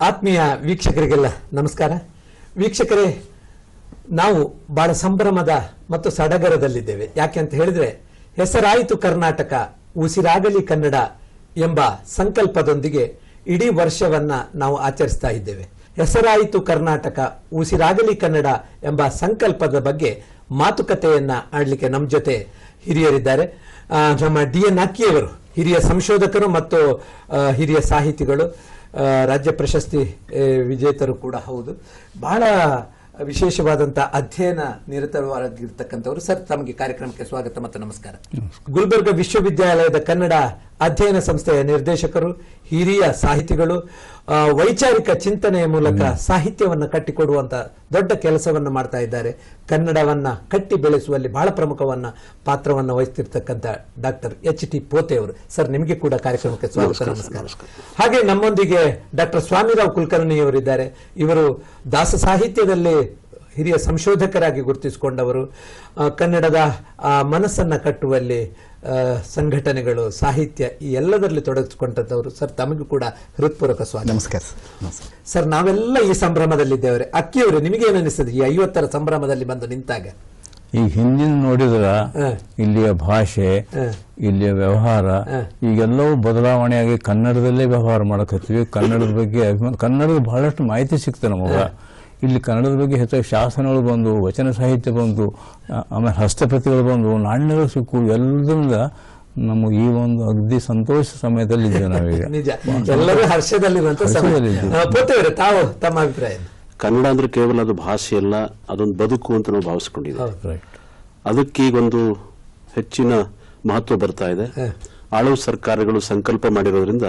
ಆತ್ಮೀಯ ವೀಕ್ಷಕರಿಗೆಲ್ಲ ನಮಸ್ಕಾರ. ವೀಕ್ಷಕರೇ, ನಾವು ಬಹಳ ಸಂಭ್ರಮದ ಮತ್ತು ಸಡಗರದಲ್ಲಿದ್ದೇವೆ. ಯಾಕೆ ಅಂತ ಹೇಳಿದ್ರೆ, ಹೆಸರಾಯಿತು ಕರ್ನಾಟಕ, ಉಸಿರಾಗಲಿ ಕನ್ನಡ ಎಂಬ ಸಂಕಲ್ಪದೊಂದಿಗೆ ಇಡೀ ವರ್ಷವನ್ನ ನಾವು ಆಚರಿಸ್ತಾ ಇದ್ದೇವೆ. ಹೆಸರಾಯಿತು ಕರ್ನಾಟಕ, ಉಸಿರಾಗಲಿ ಕನ್ನಡ ಎಂಬ ಸಂಕಲ್ಪದ ಬಗ್ಗೆ ಮಾತುಕತೆಯನ್ನ ಆಡಲಿಕ್ಕೆ ನಮ್ಮ ಜೊತೆ ಹಿರಿಯರಿದ್ದಾರೆ. ನಮ್ಮ ಡಿ ಎನ್ ಅಕ್ಕಿಯವರು, ಹಿರಿಯ ಸಂಶೋಧಕರು ಮತ್ತು ಹಿರಿಯ ಸಾಹಿತಿಗಳು. ರಾಜ್ಯ ಪ್ರಶಸ್ತಿ ವಿಜೇತರು ಕೂಡ ಹೌದು. ಬಹಳ ವಿಶೇಷವಾದಂತಹ ಅಧ್ಯಯನ ನಿರತರಾಗಿರ್ತಕ್ಕಂಥವ್ರು ಸರ್ ತಮಗೆ ಕಾರ್ಯಕ್ರಮಕ್ಕೆ ಸ್ವಾಗತ ಮತ್ತು ನಮಸ್ಕಾರ. ಗುಲ್ಬರ್ಗ ವಿಶ್ವವಿದ್ಯಾಲಯದ ಕನ್ನಡ ಅಧ್ಯಯನ ಸಂಸ್ಥೆಯ ನಿರ್ದೇಶಕರು ಹಿರಿಯ ಸಾಹಿತಿಗಳು ವೈಚಾರಿಕ ಚಿಂತನೆಯ ಮೂಲಕ ಸಾಹಿತ್ಯವನ್ನು ಕಟ್ಟಿಕೊಡುವಂತ ದೊಡ್ಡ ಕೆಲಸವನ್ನು ಮಾಡ್ತಾ ಇದ್ದಾರೆ. ಕನ್ನಡವನ್ನ ಕಟ್ಟಿ ಬೆಳೆಸುವಲ್ಲಿ ಬಹಳ ಪ್ರಮುಖವನ್ನ ಪಾತ್ರವನ್ನು ವಹಿಸ್ತಿರ್ತಕ್ಕಂಥ ಡಾಕ್ಟರ್ ಎಚ್ ಟಿ ಪೋತೆ ಅವರು. ಸರ್ ನಿಮಗೆ ಕೂಡ ಕಾರ್ಯಕ್ರಮಕ್ಕೆ ಸ್ವಾಗತ ನಮಸ್ಕಾರ ಹಾಗೆ ನಮ್ಮೊಂದಿಗೆ ಡಾಕ್ಟರ್ ಸ್ವಾಮಿರಾವ್ ಕುಲಕರ್ಣಿಯವರಿದ್ದಾರೆ. ಇವರು ದಾಸ ಸಾಹಿತ್ಯದಲ್ಲಿ ಹಿರಿಯ ಸಂಶೋಧಕರಾಗಿ ಗುರುತಿಸಿಕೊಂಡವರು. ಕನ್ನಡದ ಮನಸ್ಸನ್ನ ಕಟ್ಟುವಲ್ಲಿ ಸಂಘಟನೆಗಳು ಸಾಹಿತ್ಯ ಈ ಎಲ್ಲದರಲ್ಲಿ ತೊಡಗಿಸಿಕೊಂಡಂತವರು ಸರ್ ತಮಗೂ ಕೂಡ ಹೃತ್ಪೂರ್ವಕ ಸ್ವಾಗತ. ನಮಸ್ಕಾರ ಸರ್. ನಾವೆಲ್ಲ ಈ ಸಂಭ್ರಮದಲ್ಲಿದ್ದೇವೆ. ಅಕ್ಕಿಯವರು ನಿಮಗೇನು ಅನಿಸ್ತದೆ ಈ ಐವತ್ತರ ಸಂಭ್ರಮದಲ್ಲಿ ಬಂದು ನಿಂತಾಗ. ಈ ಹಿಂದಿನ ನೋಡಿದ್ರ ಇಲ್ಲಿಯ ಭಾಷೆ ಇಲ್ಲಿಯ ವ್ಯವಹಾರ. ಈಗೆಲ್ಲವೂ ಬದಲಾವಣೆಯಾಗಿ ಕನ್ನಡದಲ್ಲೇ ವ್ಯವಹಾರ ಮಾಡಕತ್ತೀವಿ. ಕನ್ನಡದ ಬಗ್ಗೆ ಅಭಿಮಾನ ಕನ್ನಡದ ಬಹಳಷ್ಟು ಮಾಹಿತಿ ಸಿಗ್ತದೆ ನಮಗ. ಇಲ್ಲಿ ಕನ್ನಡದ ಬಗ್ಗೆ ಹೆಚ್ಚಾಗಿ ಶಾಸನಗಳು ಬಂದು ವಚನ ಸಾಹಿತ್ಯ ಬಂದು ಆಮೇಲೆ ಹಸ್ತಪ್ರತಿಗಳು ಬಂದು ನಾಣ್ಯಗಳು ಸಿಕ್ಕು ಎಲ್ಲದರಿಂದ ನಮ್ಮ ಈ ಒಂದು ಅಗ್ದಿ ಸಂತೋಷ ಸಮಯದಲ್ಲಿ ಇದ್ದೇವೆ ನಾವೀಗ. ನಿಜ. ಎಲ್ಲರೂ ಹರ್ಷದಲ್ಲಿ. ತಾವು ತಮ್ಮ ಅಭಿಪ್ರಾಯ? ಕನ್ನಡ ಅಂದ್ರೆ ಕೇವಲ ಅದು ಭಾಷೆ ಅಲ್ಲ ಅದೊಂದು ಬದುಕು ಅಂತ ನಾವು ಭಾವಿಸ್ಕೊಂಡಿದ್ದೀವಿ. ಅದಕ್ಕೆ ಈಗ ಒಂದು ಹೆಚ್ಚಿನ ಮಹತ್ವ ಬರ್ತಾ ಇದೆ. ಆಳುವ ಸರ್ಕಾರಗಳು ಸಂಕಲ್ಪ ಮಾಡಿರೋದ್ರಿಂದ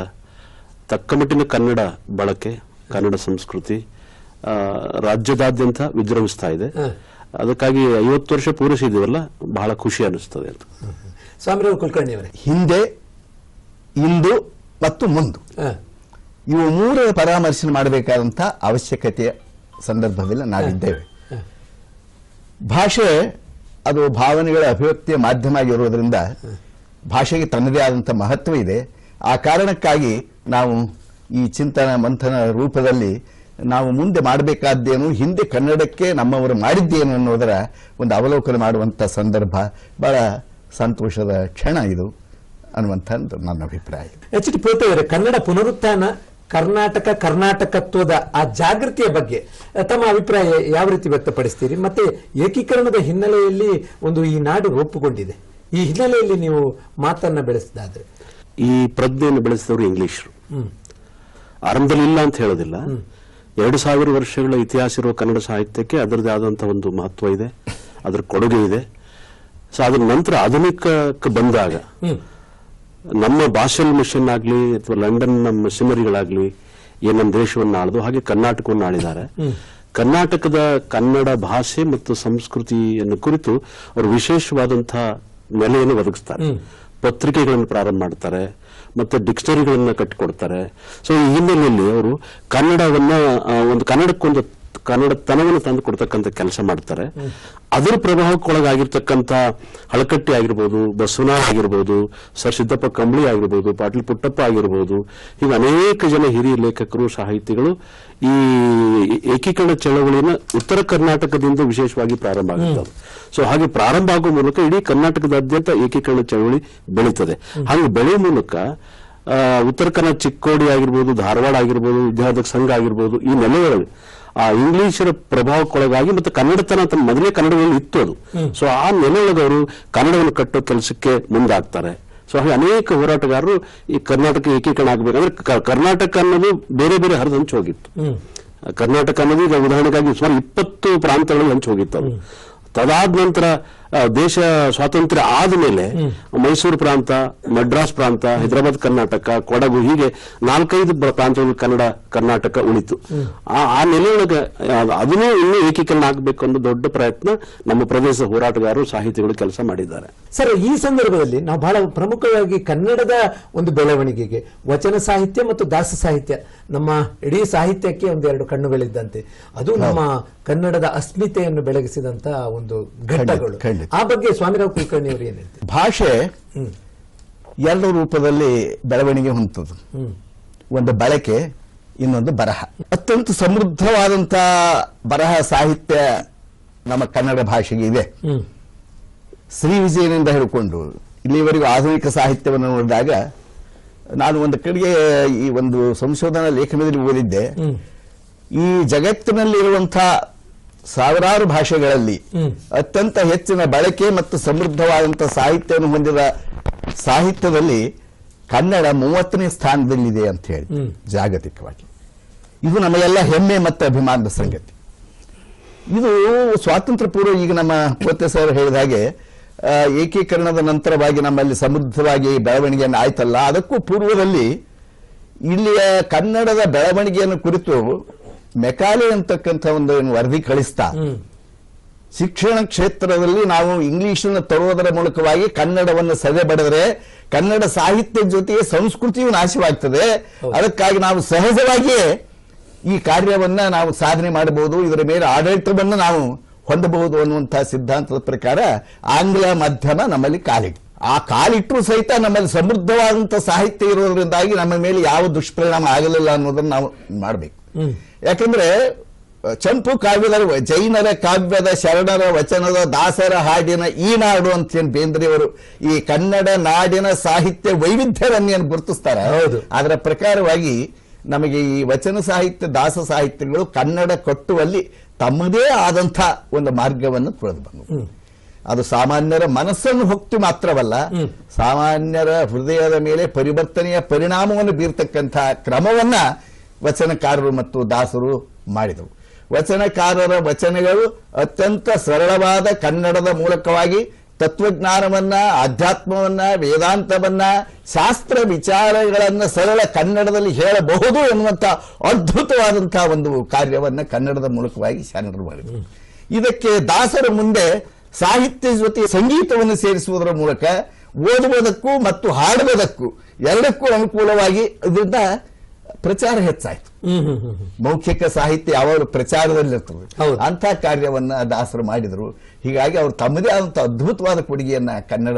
ತಕ್ಕಮಟ್ಟಿನ ಕನ್ನಡ ಬಳಕೆ ಕನ್ನಡ ಸಂಸ್ಕೃತಿ ರಾಜ್ಯದಾದ್ಯಂತ ವಿಜೃಂಭಿಸ್ತಾ ಇದೆ. ಅದಕ್ಕಾಗಿ ಐವತ್ತು ವರ್ಷ ಪೂರೈಸಿದೀವಲ್ಲ ಬಹಳ ಖುಷಿ ಅನಿಸ್ತದೆ ಅಂತ. ಸ್ವಾಮಿರಾವ್ ಕುಲಕರ್ಣಿ ಅವರೇ. ಹಿಂದೆ ಇಂದು ಮತ್ತು ಮುಂದು. ಇವು ಮೂರರ ಪರಾಮರ್ಶೆ ಮಾಡಬೇಕಾದಂಥ ಅವಶ್ಯಕತೆಯ ಸಂದರ್ಭದಲ್ಲಿ ನಾವಿದ್ದೇವೆ. ಭಾಷೆ ಅದು ಭಾವನೆಗಳ ಅಭಿವ್ಯಕ್ತಿಯ ಮಾಧ್ಯಮ ಆಗಿರುವುದರಿಂದ ಭಾಷೆಗೆ ತನ್ನದೇ ಆದಂಥ ಮಹತ್ವ ಇದೆ. ಆ ಕಾರಣಕ್ಕಾಗಿ ನಾವು ಈ ಚಿಂತನ ಮಂಥನ ರೂಪದಲ್ಲಿ ನಾವು ಮುಂದೆ ಮಾಡಬೇಕಾದ್ದೇನು ಹಿಂದೆ ಕನ್ನಡಕ್ಕೆ ನಮ್ಮವರು ಮಾಡಿದ್ದೇನು ಅನ್ನೋದರ ಒಂದು ಅವಲೋಕನ ಮಾಡುವಂಥ ಸಂದರ್ಭ ಬಹಳ ಸಂತೋಷದ ಕ್ಷಣ ಇದು ಅನ್ನುವಂಥದ್ದು ನನ್ನ ಅಭಿಪ್ರಾಯ. ಎಚ್ ಟಿ ಪೋತೆಯವರೇ ಕನ್ನಡ ಪುನರುತ್ಥಾನ ಕರ್ನಾಟಕ ಕರ್ನಾಟಕತ್ವದ ಆ ಜಾಗೃತಿಯ ಬಗ್ಗೆ ತಮ್ಮ ಅಭಿಪ್ರಾಯ ಯಾವ ರೀತಿ ವ್ಯಕ್ತಪಡಿಸ್ತೀರಿ? ಮತ್ತೆ ಏಕೀಕರಣದ ಹಿನ್ನೆಲೆಯಲ್ಲಿ ಒಂದು ಈ ನಾಡು ರೂಪುಗೊಂಡಿದೆ. ಈ ಹಿನ್ನೆಲೆಯಲ್ಲಿ ನೀವು ಮಾತನ್ನ ಬೆಳೆಸಿದಾದ್ರೆ. ಈ ಪ್ರಜ್ಞೆಯನ್ನು ಬೆಳೆಸಿದವರು ಇಂಗ್ಲಿಷರು. ಆರಂಭದಲ್ಲಿ ಇಲ್ಲ ಅಂತ ಹೇಳೋದಿಲ್ಲ. ಎರಡು ಸಾವಿರ ವರ್ಷಗಳ ಇತಿಹಾಸ ಇರುವ ಕನ್ನಡ ಸಾಹಿತ್ಯಕ್ಕೆ ಅದರದೇ ಆದಂತಹ ಒಂದು ಮಹತ್ವ ಇದೆ ಅದರ ಕೊಡುಗೆ ಇದೆ. ಸೊ ಅದರ ನಂತರ ಆಧುನಿಕಕ್ಕೆ ಬಂದಾಗ ನಮ್ಮ ಬಾಷಲ್ ಮಿಷನ್ ಆಗ್ಲಿ ಅಥವಾ ಲಂಡನ್ ನಮ್ಮ ಸಿಮರಿಗಳಾಗ್ಲಿ ಏನ್ ನಮ್ಮ ದೇಶವನ್ನು ಆಳ್ದು ಹಾಗೆ ಕರ್ನಾಟಕವನ್ನು ಆಳಿದ್ದಾರೆ. ಕರ್ನಾಟಕದ ಕನ್ನಡ ಭಾಷೆ ಮತ್ತು ಸಂಸ್ಕೃತಿಯನ್ನು ಕುರಿತು ಅವರು ವಿಶೇಷವಾದಂತಹ ನೆಲೆಯನ್ನು ಒದಗಿಸ್ತಾರೆ. ಪತ್ರಿಕೆಗಳನ್ನು ಪ್ರಾರಂಭ ಮಾಡ್ತಾರೆ. ಮತ್ತೆ ಡಿಕ್ಷನರಿಗಳನ್ನ ಕಟ್ಟಿಕೊಡ್ತಾರೆ ಸೊ ಈ ಹಿನ್ನೆಲೆಯಲ್ಲಿ ಅವರು ಕನ್ನಡವನ್ನು ಒಂದು ಕನ್ನಡಕ್ಕೊಂದು ಕನ್ನಡತನವನ್ನು ತಂದು ಕೊಡ್ತಕ್ಕಂಥ ಕೆಲಸ ಮಾಡ್ತಾರೆ. ಅದರ ಪ್ರಭಾವಕ್ಕೊಳಗಾಗಿರ್ತಕ್ಕಂಥ ಹಳಕಟ್ಟಿ ಆಗಿರ್ಬೋದು ಬಸವನ ಆಗಿರ್ಬೋದು, ಸರ್ ಸಿದ್ದಪ್ಪ ಕಂಬಳಿ ಆಗಿರ್ಬೋದು, ಪಾಟೀಲ್ ಪುಟ್ಟಪ್ಪ ಆಗಿರ್ಬೋದು, ಹೀಗೆ ಅನೇಕ ಜನ ಹಿರಿಯ ಲೇಖಕರು, ಸಾಹಿತಿಗಳು ಈ ಏಕೀಕರಣ ಚಳವಳಿನ ಉತ್ತರ ಕರ್ನಾಟಕದಿಂದ ವಿಶೇಷವಾಗಿ ಪ್ರಾರಂಭ ಆಗುತ್ತದೆ ಸೊ ಹಾಗೆ ಪ್ರಾರಂಭ ಆಗುವ ಮೂಲಕ ಇಡೀ ಕರ್ನಾಟಕದಾದ್ಯಂತ ಏಕೀಕರಣ ಚಳವಳಿ ಬೆಳೀತದೆ. ಹಾಗೆ ಬೆಳೆಯುವ ಮೂಲಕ ಉತ್ತರ ಕನ್ನಡ ಚಿಕ್ಕೋಡಿ ಆಗಿರ್ಬೋದು, ಧಾರವಾಡ ಆಗಿರ್ಬೋದು ವಿದ್ಯಾರ್ಥಿ ಸಂಘ ಆಗಿರ್ಬೋದು, ಈ ನೆಲೆಗಳು ಆ ಇಂಗ್ಲಿಷರ ಪ್ರಭಾವಕ್ಕೊಳಗಾಗಿ ಮತ್ತು ಕನ್ನಡತನ ಅಂತ ಮೊದಲೇ ಕನ್ನಡದಲ್ಲಿ ಇತ್ತು ಅದು. ಸೊ ಆ ನೆಲೆಯೊಳಗವರು ಕನ್ನಡವನ್ನು ಕಟ್ಟೋ ಕೆಲಸಕ್ಕೆ ಮುಂದಾಗ್ತಾರೆ. ಸೊ ಹಾಗೆ ಅನೇಕ ಹೋರಾಟಗಾರರು ಈ ಕರ್ನಾಟಕ ಏಕೀಕರಣ ಆಗಬೇಕಂದ್ರೆ ಕರ್ನಾಟಕ ಅನ್ನೋದು ಬೇರೆ ಬೇರೆ ಹರಿದು ಹಂಚಿ ಹೋಗಿತ್ತು. ಕರ್ನಾಟಕ ಅನ್ನೋದು ಈಗ ಉದಾಹರಣೆಗಾಗಿ ಸುಮಾರು ಇಪ್ಪತ್ತು ಪ್ರಾಂತಗಳಲ್ಲಿ ಹಂಚಿ ಹೋಗಿತ್ತು ಅದು. ತದಾದ ನಂತರ ದೇಶ ಸ್ವಾತಂತ್ರ್ಯ ಆದಮೇಲೆ ಮೈಸೂರು ಪ್ರಾಂತ ಮಡ್ರಾಸ್ ಪ್ರಾಂತ ಹೈದರಾಬಾದ್ ಕರ್ನಾಟಕ ಕೊಡಗು ಹೀಗೆ ನಾಲ್ಕೈದು ಪ್ರಾಂತ್ಯಗಳು ಕನ್ನಡ ಕರ್ನಾಟಕ ಉಳಿತು. ಆ ಆ ನೆಲೆಯೊಳಗೆ ಅದನ್ನೇ ಅದನ್ನೂ ಇನ್ನೂ ಏಕೀಕರಣ ಆಗಬೇಕು ಅನ್ನೋ ದೊಡ್ಡ ಪ್ರಯತ್ನ ನಮ್ಮ ಪ್ರದೇಶ ಹೋರಾಟಗಾರರು ಸಾಹಿತಿಗಳು ಕೆಲಸ ಮಾಡಿದ್ದಾರೆ. ಸರ್ ಈ ಸಂದರ್ಭದಲ್ಲಿ ನಾವು ಬಹಳ ಪ್ರಮುಖವಾಗಿ ಕನ್ನಡದ ಒಂದು ಬೆಳವಣಿಗೆಗೆ ವಚನ ಸಾಹಿತ್ಯ ಮತ್ತು ದಾಸ ಸಾಹಿತ್ಯ ನಮ್ಮ ಇಡೀ ಸಾಹಿತ್ಯಕ್ಕೆ ಒಂದೆರಡು ಕಣ್ಣುಗಳಿದ್ದಂತೆ. ಅದು ನಮ್ಮ ಕನ್ನಡದ ಅಸ್ಮಿತೆಯನ್ನು ಬೆಳಗಿಸಿದಂತ ಒಂದು ಘಟ್ಟಗಳು. ಖಂಡಿತ. ಆ ಬಗ್ಗೆ ಸ್ವಾಮಿರಾವ್ ಕುಲಕರ್ಣಿ ಅವರು ಏನು ಭಾಷೆ ಎರಡು ರೂಪದಲ್ಲಿ ಬೆಳವಣಿಗೆ ಹೊಂದದು ಒಂದು ಬಳಕೆ ಇನ್ನೊಂದು ಬರಹ. ಅತ್ಯಂತ ಸಮೃದ್ಧವಾದಂತಹ ಬರಹ ಸಾಹಿತ್ಯ ನಮ್ಮ ಕನ್ನಡ ಭಾಷೆಗೆ ಇದೆ. ಶ್ರೀ ವಿಜಯನಿಂದ ಹೇಳಿಕೊಂಡು ಇಲ್ಲಿವರೆಗೂ ಆಧುನಿಕ ಸಾಹಿತ್ಯವನ್ನು ನೋಡಿದಾಗ ನಾನು ಒಂದು ಕಡೆಗೆ ಈ ಒಂದು ಸಂಶೋಧನಾ ಲೇಖನದಲ್ಲಿ ಓದಿದ್ದೆ. ಈ ಜಗತ್ತಿನಲ್ಲಿರುವಂತಹ ಸಾವಿರಾರು ಭಾಷೆಗಳಲ್ಲಿ ಅತ್ಯಂತ ಹೆಚ್ಚಿನ ಬಳಕೆ ಮತ್ತು ಸಮೃದ್ಧವಾದಂತಹ ಸಾಹಿತ್ಯವನ್ನು ಹೊಂದಿದ ಸಾಹಿತ್ಯದಲ್ಲಿ ಕನ್ನಡ ಮೂವತ್ತನೇ ಸ್ಥಾನದಲ್ಲಿದೆ ಅಂತ ಹೇಳಿ ಜಾಗತಿಕವಾಗಿ. ಇದು ನಮಗೆಲ್ಲ ಹೆಮ್ಮೆ ಮತ್ತು ಅಭಿಮಾನದ ಸಂಗತಿ. ಇದು ಸ್ವಾತಂತ್ರ್ಯ ಪೂರ್ವ ಈಗ ನಮ್ಮ ಕೋತೆ ಸರ್ ಹೇಳಿದ ಹಾಗೆ ಏಕೀಕರಣದ ನಂತರವಾಗಿ ನಮ್ಮಲ್ಲಿ ಸಮೃದ್ಧವಾಗಿ ಬೆಳವಣಿಗೆಯನ್ನು ಆಯ್ತಲ್ಲ ಅದಕ್ಕೂ ಪೂರ್ವದಲ್ಲಿ ಇಲ್ಲಿಯ ಕನ್ನಡದ ಬೆಳವಣಿಗೆಯನ್ನು ಕುರಿತು ಮೆಕಾಲೆ ಅಂತಕ್ಕಂಥ ಒಂದು ಏನು ವರದಿ ಕಳಿಸ್ತಾ. ಶಿಕ್ಷಣ ಕ್ಷೇತ್ರದಲ್ಲಿ ನಾವು ಇಂಗ್ಲಿಷನ್ನು ತರುವುದರ ಮೂಲಕವಾಗಿ ಕನ್ನಡವನ್ನು ಸದೆ ಬಡಿದ್ರೆ ಕನ್ನಡ ಸಾಹಿತ್ಯ ಜೊತೆಗೆ ಸಂಸ್ಕೃತಿಯು ನಾಶವಾಗ್ತದೆ. ಅದಕ್ಕಾಗಿ ನಾವು ಸಹಜವಾಗಿಯೇ ಈ ಕಾರ್ಯವನ್ನ ನಾವು ಸಾಧನೆ ಮಾಡಬಹುದು. ಇದರ ಮೇಲೆ ಆಡಳಿತವನ್ನು ನಾವು ಹೊಂದಬಹುದು ಅನ್ನುವಂತಹ ಸಿದ್ಧಾಂತದ ಪ್ರಕಾರ ಆಂಗ್ಲ ಮಾಧ್ಯಮ ನಮ್ಮಲ್ಲಿ ಕಾಲಿಟ್ಟು ಆ ಕಾಲಿಟ್ಟರೂ ಸಹಿತ ನಮ್ಮಲ್ಲಿ ಸಮೃದ್ಧವಾದಂತಹ ಸಾಹಿತ್ಯ ಇರೋದ್ರಿಂದಾಗಿ ನಮ್ಮ ಮೇಲೆ ಯಾವ ದುಷ್ಪರಿಣಾಮ ಆಗಲಿಲ್ಲ ಅನ್ನೋದನ್ನು ನಾವು ಮಾಡಬೇಕು. ಯಾಕಂದ್ರೆ ಚಂಪು ಕಾವ್ಯದ ಜೈನರ ಕಾವ್ಯದ ಶರಣರ ವಚನದ ದಾಸರ ಹಾಡಿನ ಈ ನಾಡು ಅಂತ ಏನ್ ಬೇಂದ್ರೆಯವರು ಈ ಕನ್ನಡ ನಾಡಿನ ಸಾಹಿತ್ಯ ವೈವಿಧ್ಯವನ್ನೇನು ಗುರುತಿಸ್ತಾರೆ? ಹೌದು. ಅದರ ಪ್ರಕಾರವಾಗಿ ನಮಗೆ ಈ ವಚನ ಸಾಹಿತ್ಯ ದಾಸ ಸಾಹಿತ್ಯಗಳು ಕನ್ನಡ ಕಟ್ಟುವಲ್ಲಿ ತಮ್ಮದೇ ಆದಂಥ ಒಂದು ಮಾರ್ಗವನ್ನು ತೊಳೆದು ಬಂದವು. ಅದು ಸಾಮಾನ್ಯರ ಮನಸ್ಸನ್ನು ಹೊಕ್ತು ಮಾತ್ರವಲ್ಲ ಸಾಮಾನ್ಯರ ಹೃದಯದ ಮೇಲೆ ಪರಿವರ್ತನೆಯ ಪರಿಣಾಮವನ್ನು ಬೀರ್ತಕ್ಕಂಥ ಕ್ರಮವನ್ನ ವಚನಕಾರರು ಮತ್ತು ದಾಸರು ಮಾಡಿದವು. ವಚನಕಾರರ ವಚನಗಳು ಅತ್ಯಂತ ಸರಳವಾದ ಕನ್ನಡದ ಮೂಲಕವಾಗಿ ತತ್ವಜ್ಞಾನವನ್ನ, ಆಧ್ಯಾತ್ಮವನ್ನ, ವೇದಾಂತವನ್ನ, ಶಾಸ್ತ್ರ ವಿಚಾರಗಳನ್ನ ಸರಳ ಕನ್ನಡದಲ್ಲಿ ಹೇಳಬಹುದು ಎನ್ನುವಂತ ಅದ್ಭುತವಾದಂತಹ ಒಂದು ಕಾರ್ಯವನ್ನ ಕನ್ನಡದ ಮೂಲಕವಾಗಿ ಶರಣರು ಮಾಡಿದರು. ಇದಕ್ಕೆ ದಾಸರ ಮುಂದೆ ಸಾಹಿತ್ಯ ಜೊತೆ ಸಂಗೀತವನ್ನು ಸೇರಿಸುವುದರ ಮೂಲಕ ಓದುವುದಕ್ಕೂ ಮತ್ತು ಹಾಡುವುದಕ್ಕೂ ಎರಡಕ್ಕೂ ಅನುಕೂಲವಾಗಿ ಇದರಿಂದ Pre der Zeit. ಮೌಖಿಕ ಸಾಹಿತ್ಯ ಯಾವಾಗ ಪ್ರಚಾರದಲ್ಲಿರ್ತದೆ ಹೌದು. ಅಂತ ಕಾರ್ಯವನ್ನ ದಾಸರು ಮಾಡಿದರು. ಹೀಗಾಗಿ ಅವರು ತಮ್ಮದೇ ಆದಂಥ ಅದ್ಭುತವಾದ ಕೊಡುಗೆಯನ್ನ ಕನ್ನಡ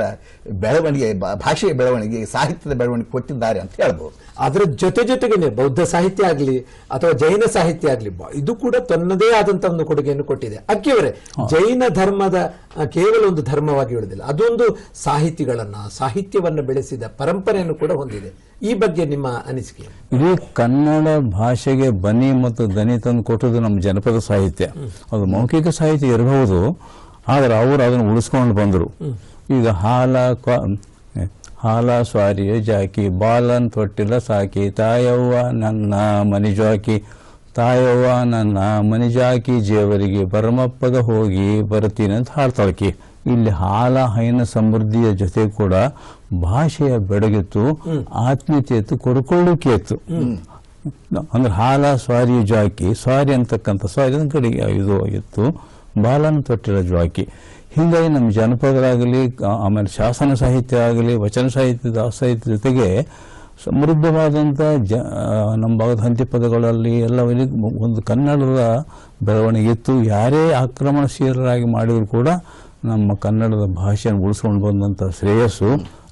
ಬೆಳವಣಿಗೆ ಬಾ- ಭಾಷೆಯ ಬೆಳವಣಿಗೆ ಸಾಹಿತ್ಯದ ಬೆಳವಣಿಗೆ ಕೊಟ್ಟಿದ್ದಾರೆ ಅಂತ ಹೇಳ್ಬೋದು. ಅದರ ಜೊತೆ ಜೊತೆಗೇನೆ ಬೌದ್ಧ ಸಾಹಿತ್ಯ ಆಗಲಿ ಅಥವಾ ಜೈನ ಸಾಹಿತ್ಯ ಆಗಲಿ ಇದು ಕೂಡ ತನ್ನದೇ ಆದಂಥ ಒಂದು ಕೊಡುಗೆಯನ್ನು ಕೊಟ್ಟಿದೆ. ಅಕ್ಕಿಯವರೇ ಜೈನ ಧರ್ಮದ ಕೇವಲ ಒಂದು ಧರ್ಮವಾಗಿ ಉಳಿದಿಲ್ಲ ಅದೊಂದು ಸಾಹಿತಿಗಳನ್ನ ಸಾಹಿತ್ಯವನ್ನ ಬೆಳೆಸಿದ ಪರಂಪರೆಯನ್ನು ಕೂಡ ಹೊಂದಿದೆ. ಈ ಬಗ್ಗೆ ನಿಮ್ಮ ಅನಿಸಿಕೆ ಇಡೀ ಕನ್ನಡ ಭಾಷೆಗೆ ಬನಿ ಮತ್ತು ದನಿ ತಂದು ಕೊಟ್ಟದ್ದು ನಮ್ಮ ಜನಪದ ಸಾಹಿತ್ಯ. ಅದು ಮೌಖಿಕ ಸಾಹಿತ್ಯ ಇರಬಹುದು, ಆದರೆ ಅವರು ಅದನ್ನು ಉಳಿಸ್ಕೊಂಡು ಬಂದರು. ಈಗ ಹಾಲ ಹಾಲ ಸ್ವಾರಿಯ ಜಾಕಿ, ಬಾಲನ್ ತೊಟ್ಟಿಲ ಸಾಕಿ, ತಾಯವ್ವ ನನ್ನ ಮನಿಜಾಕಿ ತಾಯವ್ವ ನನ್ನ ಮನಿ ಜಾಕಿ, ಜೇವರಿಗೆ ಪರಮಪ್ಪಗ ಹೋಗಿ ಬರ್ತೀನಿ ಅಂತ ಹಾಡ್ತಾಳಕಿ. ಇಲ್ಲಿ ಹಾಲ ಹೈನ ಸಮೃದ್ಧಿಯ ಜೊತೆ ಕೂಡ ಭಾಷೆಯ ಬೆಡಗಿತ್ತು, ಆತ್ಮೀಯತೆ ಇತ್ತು ಇತ್ತು ಅಂದ್ರೆ ಹಾಲ, ಸ್ವಾರಿ, ಜಾಕಿ, ಸ್ವಾರಿ ಅಂತಕ್ಕಂಥ ಸ್ವಾರಿ ಕಡೆಗೆ ಇದು ಇತ್ತು ಬಾಲನ ತೊಟ್ಟಿರೋ ಜಾಕಿ. ಹೀಗಾಗಿ ನಮ್ಮ ಜನಪದರಾಗಲಿ ಆಮೇಲೆ ಶಾಸನ ಸಾಹಿತ್ಯ ಆಗಲಿ, ವಚನ ಸಾಹಿತ್ಯ ದಾಸ ಸಾಹಿತ್ಯ ಜೊತೆಗೆ ಸಮೃದ್ಧವಾದಂಥ ಜ ನಮ್ಮ ಭಾಗದ ಹಂತಿ ಪದಗಳಲ್ಲಿ ಎಲ್ಲ ಒಂದು ಕನ್ನಡದ ಬೆಳವಣಿಗೆ ಇತ್ತು. ಯಾರೇ ಆಕ್ರಮಣಶೀಲರಾಗಿ ಮಾಡಿದರೂ ಕೂಡ ನಮ್ಮ ಕನ್ನಡದ ಭಾಷೆಯನ್ನು ಉಳಿಸ್ಕೊಂಡು ಬಂದಂಥ ಶ್ರೇಯಸ್ಸು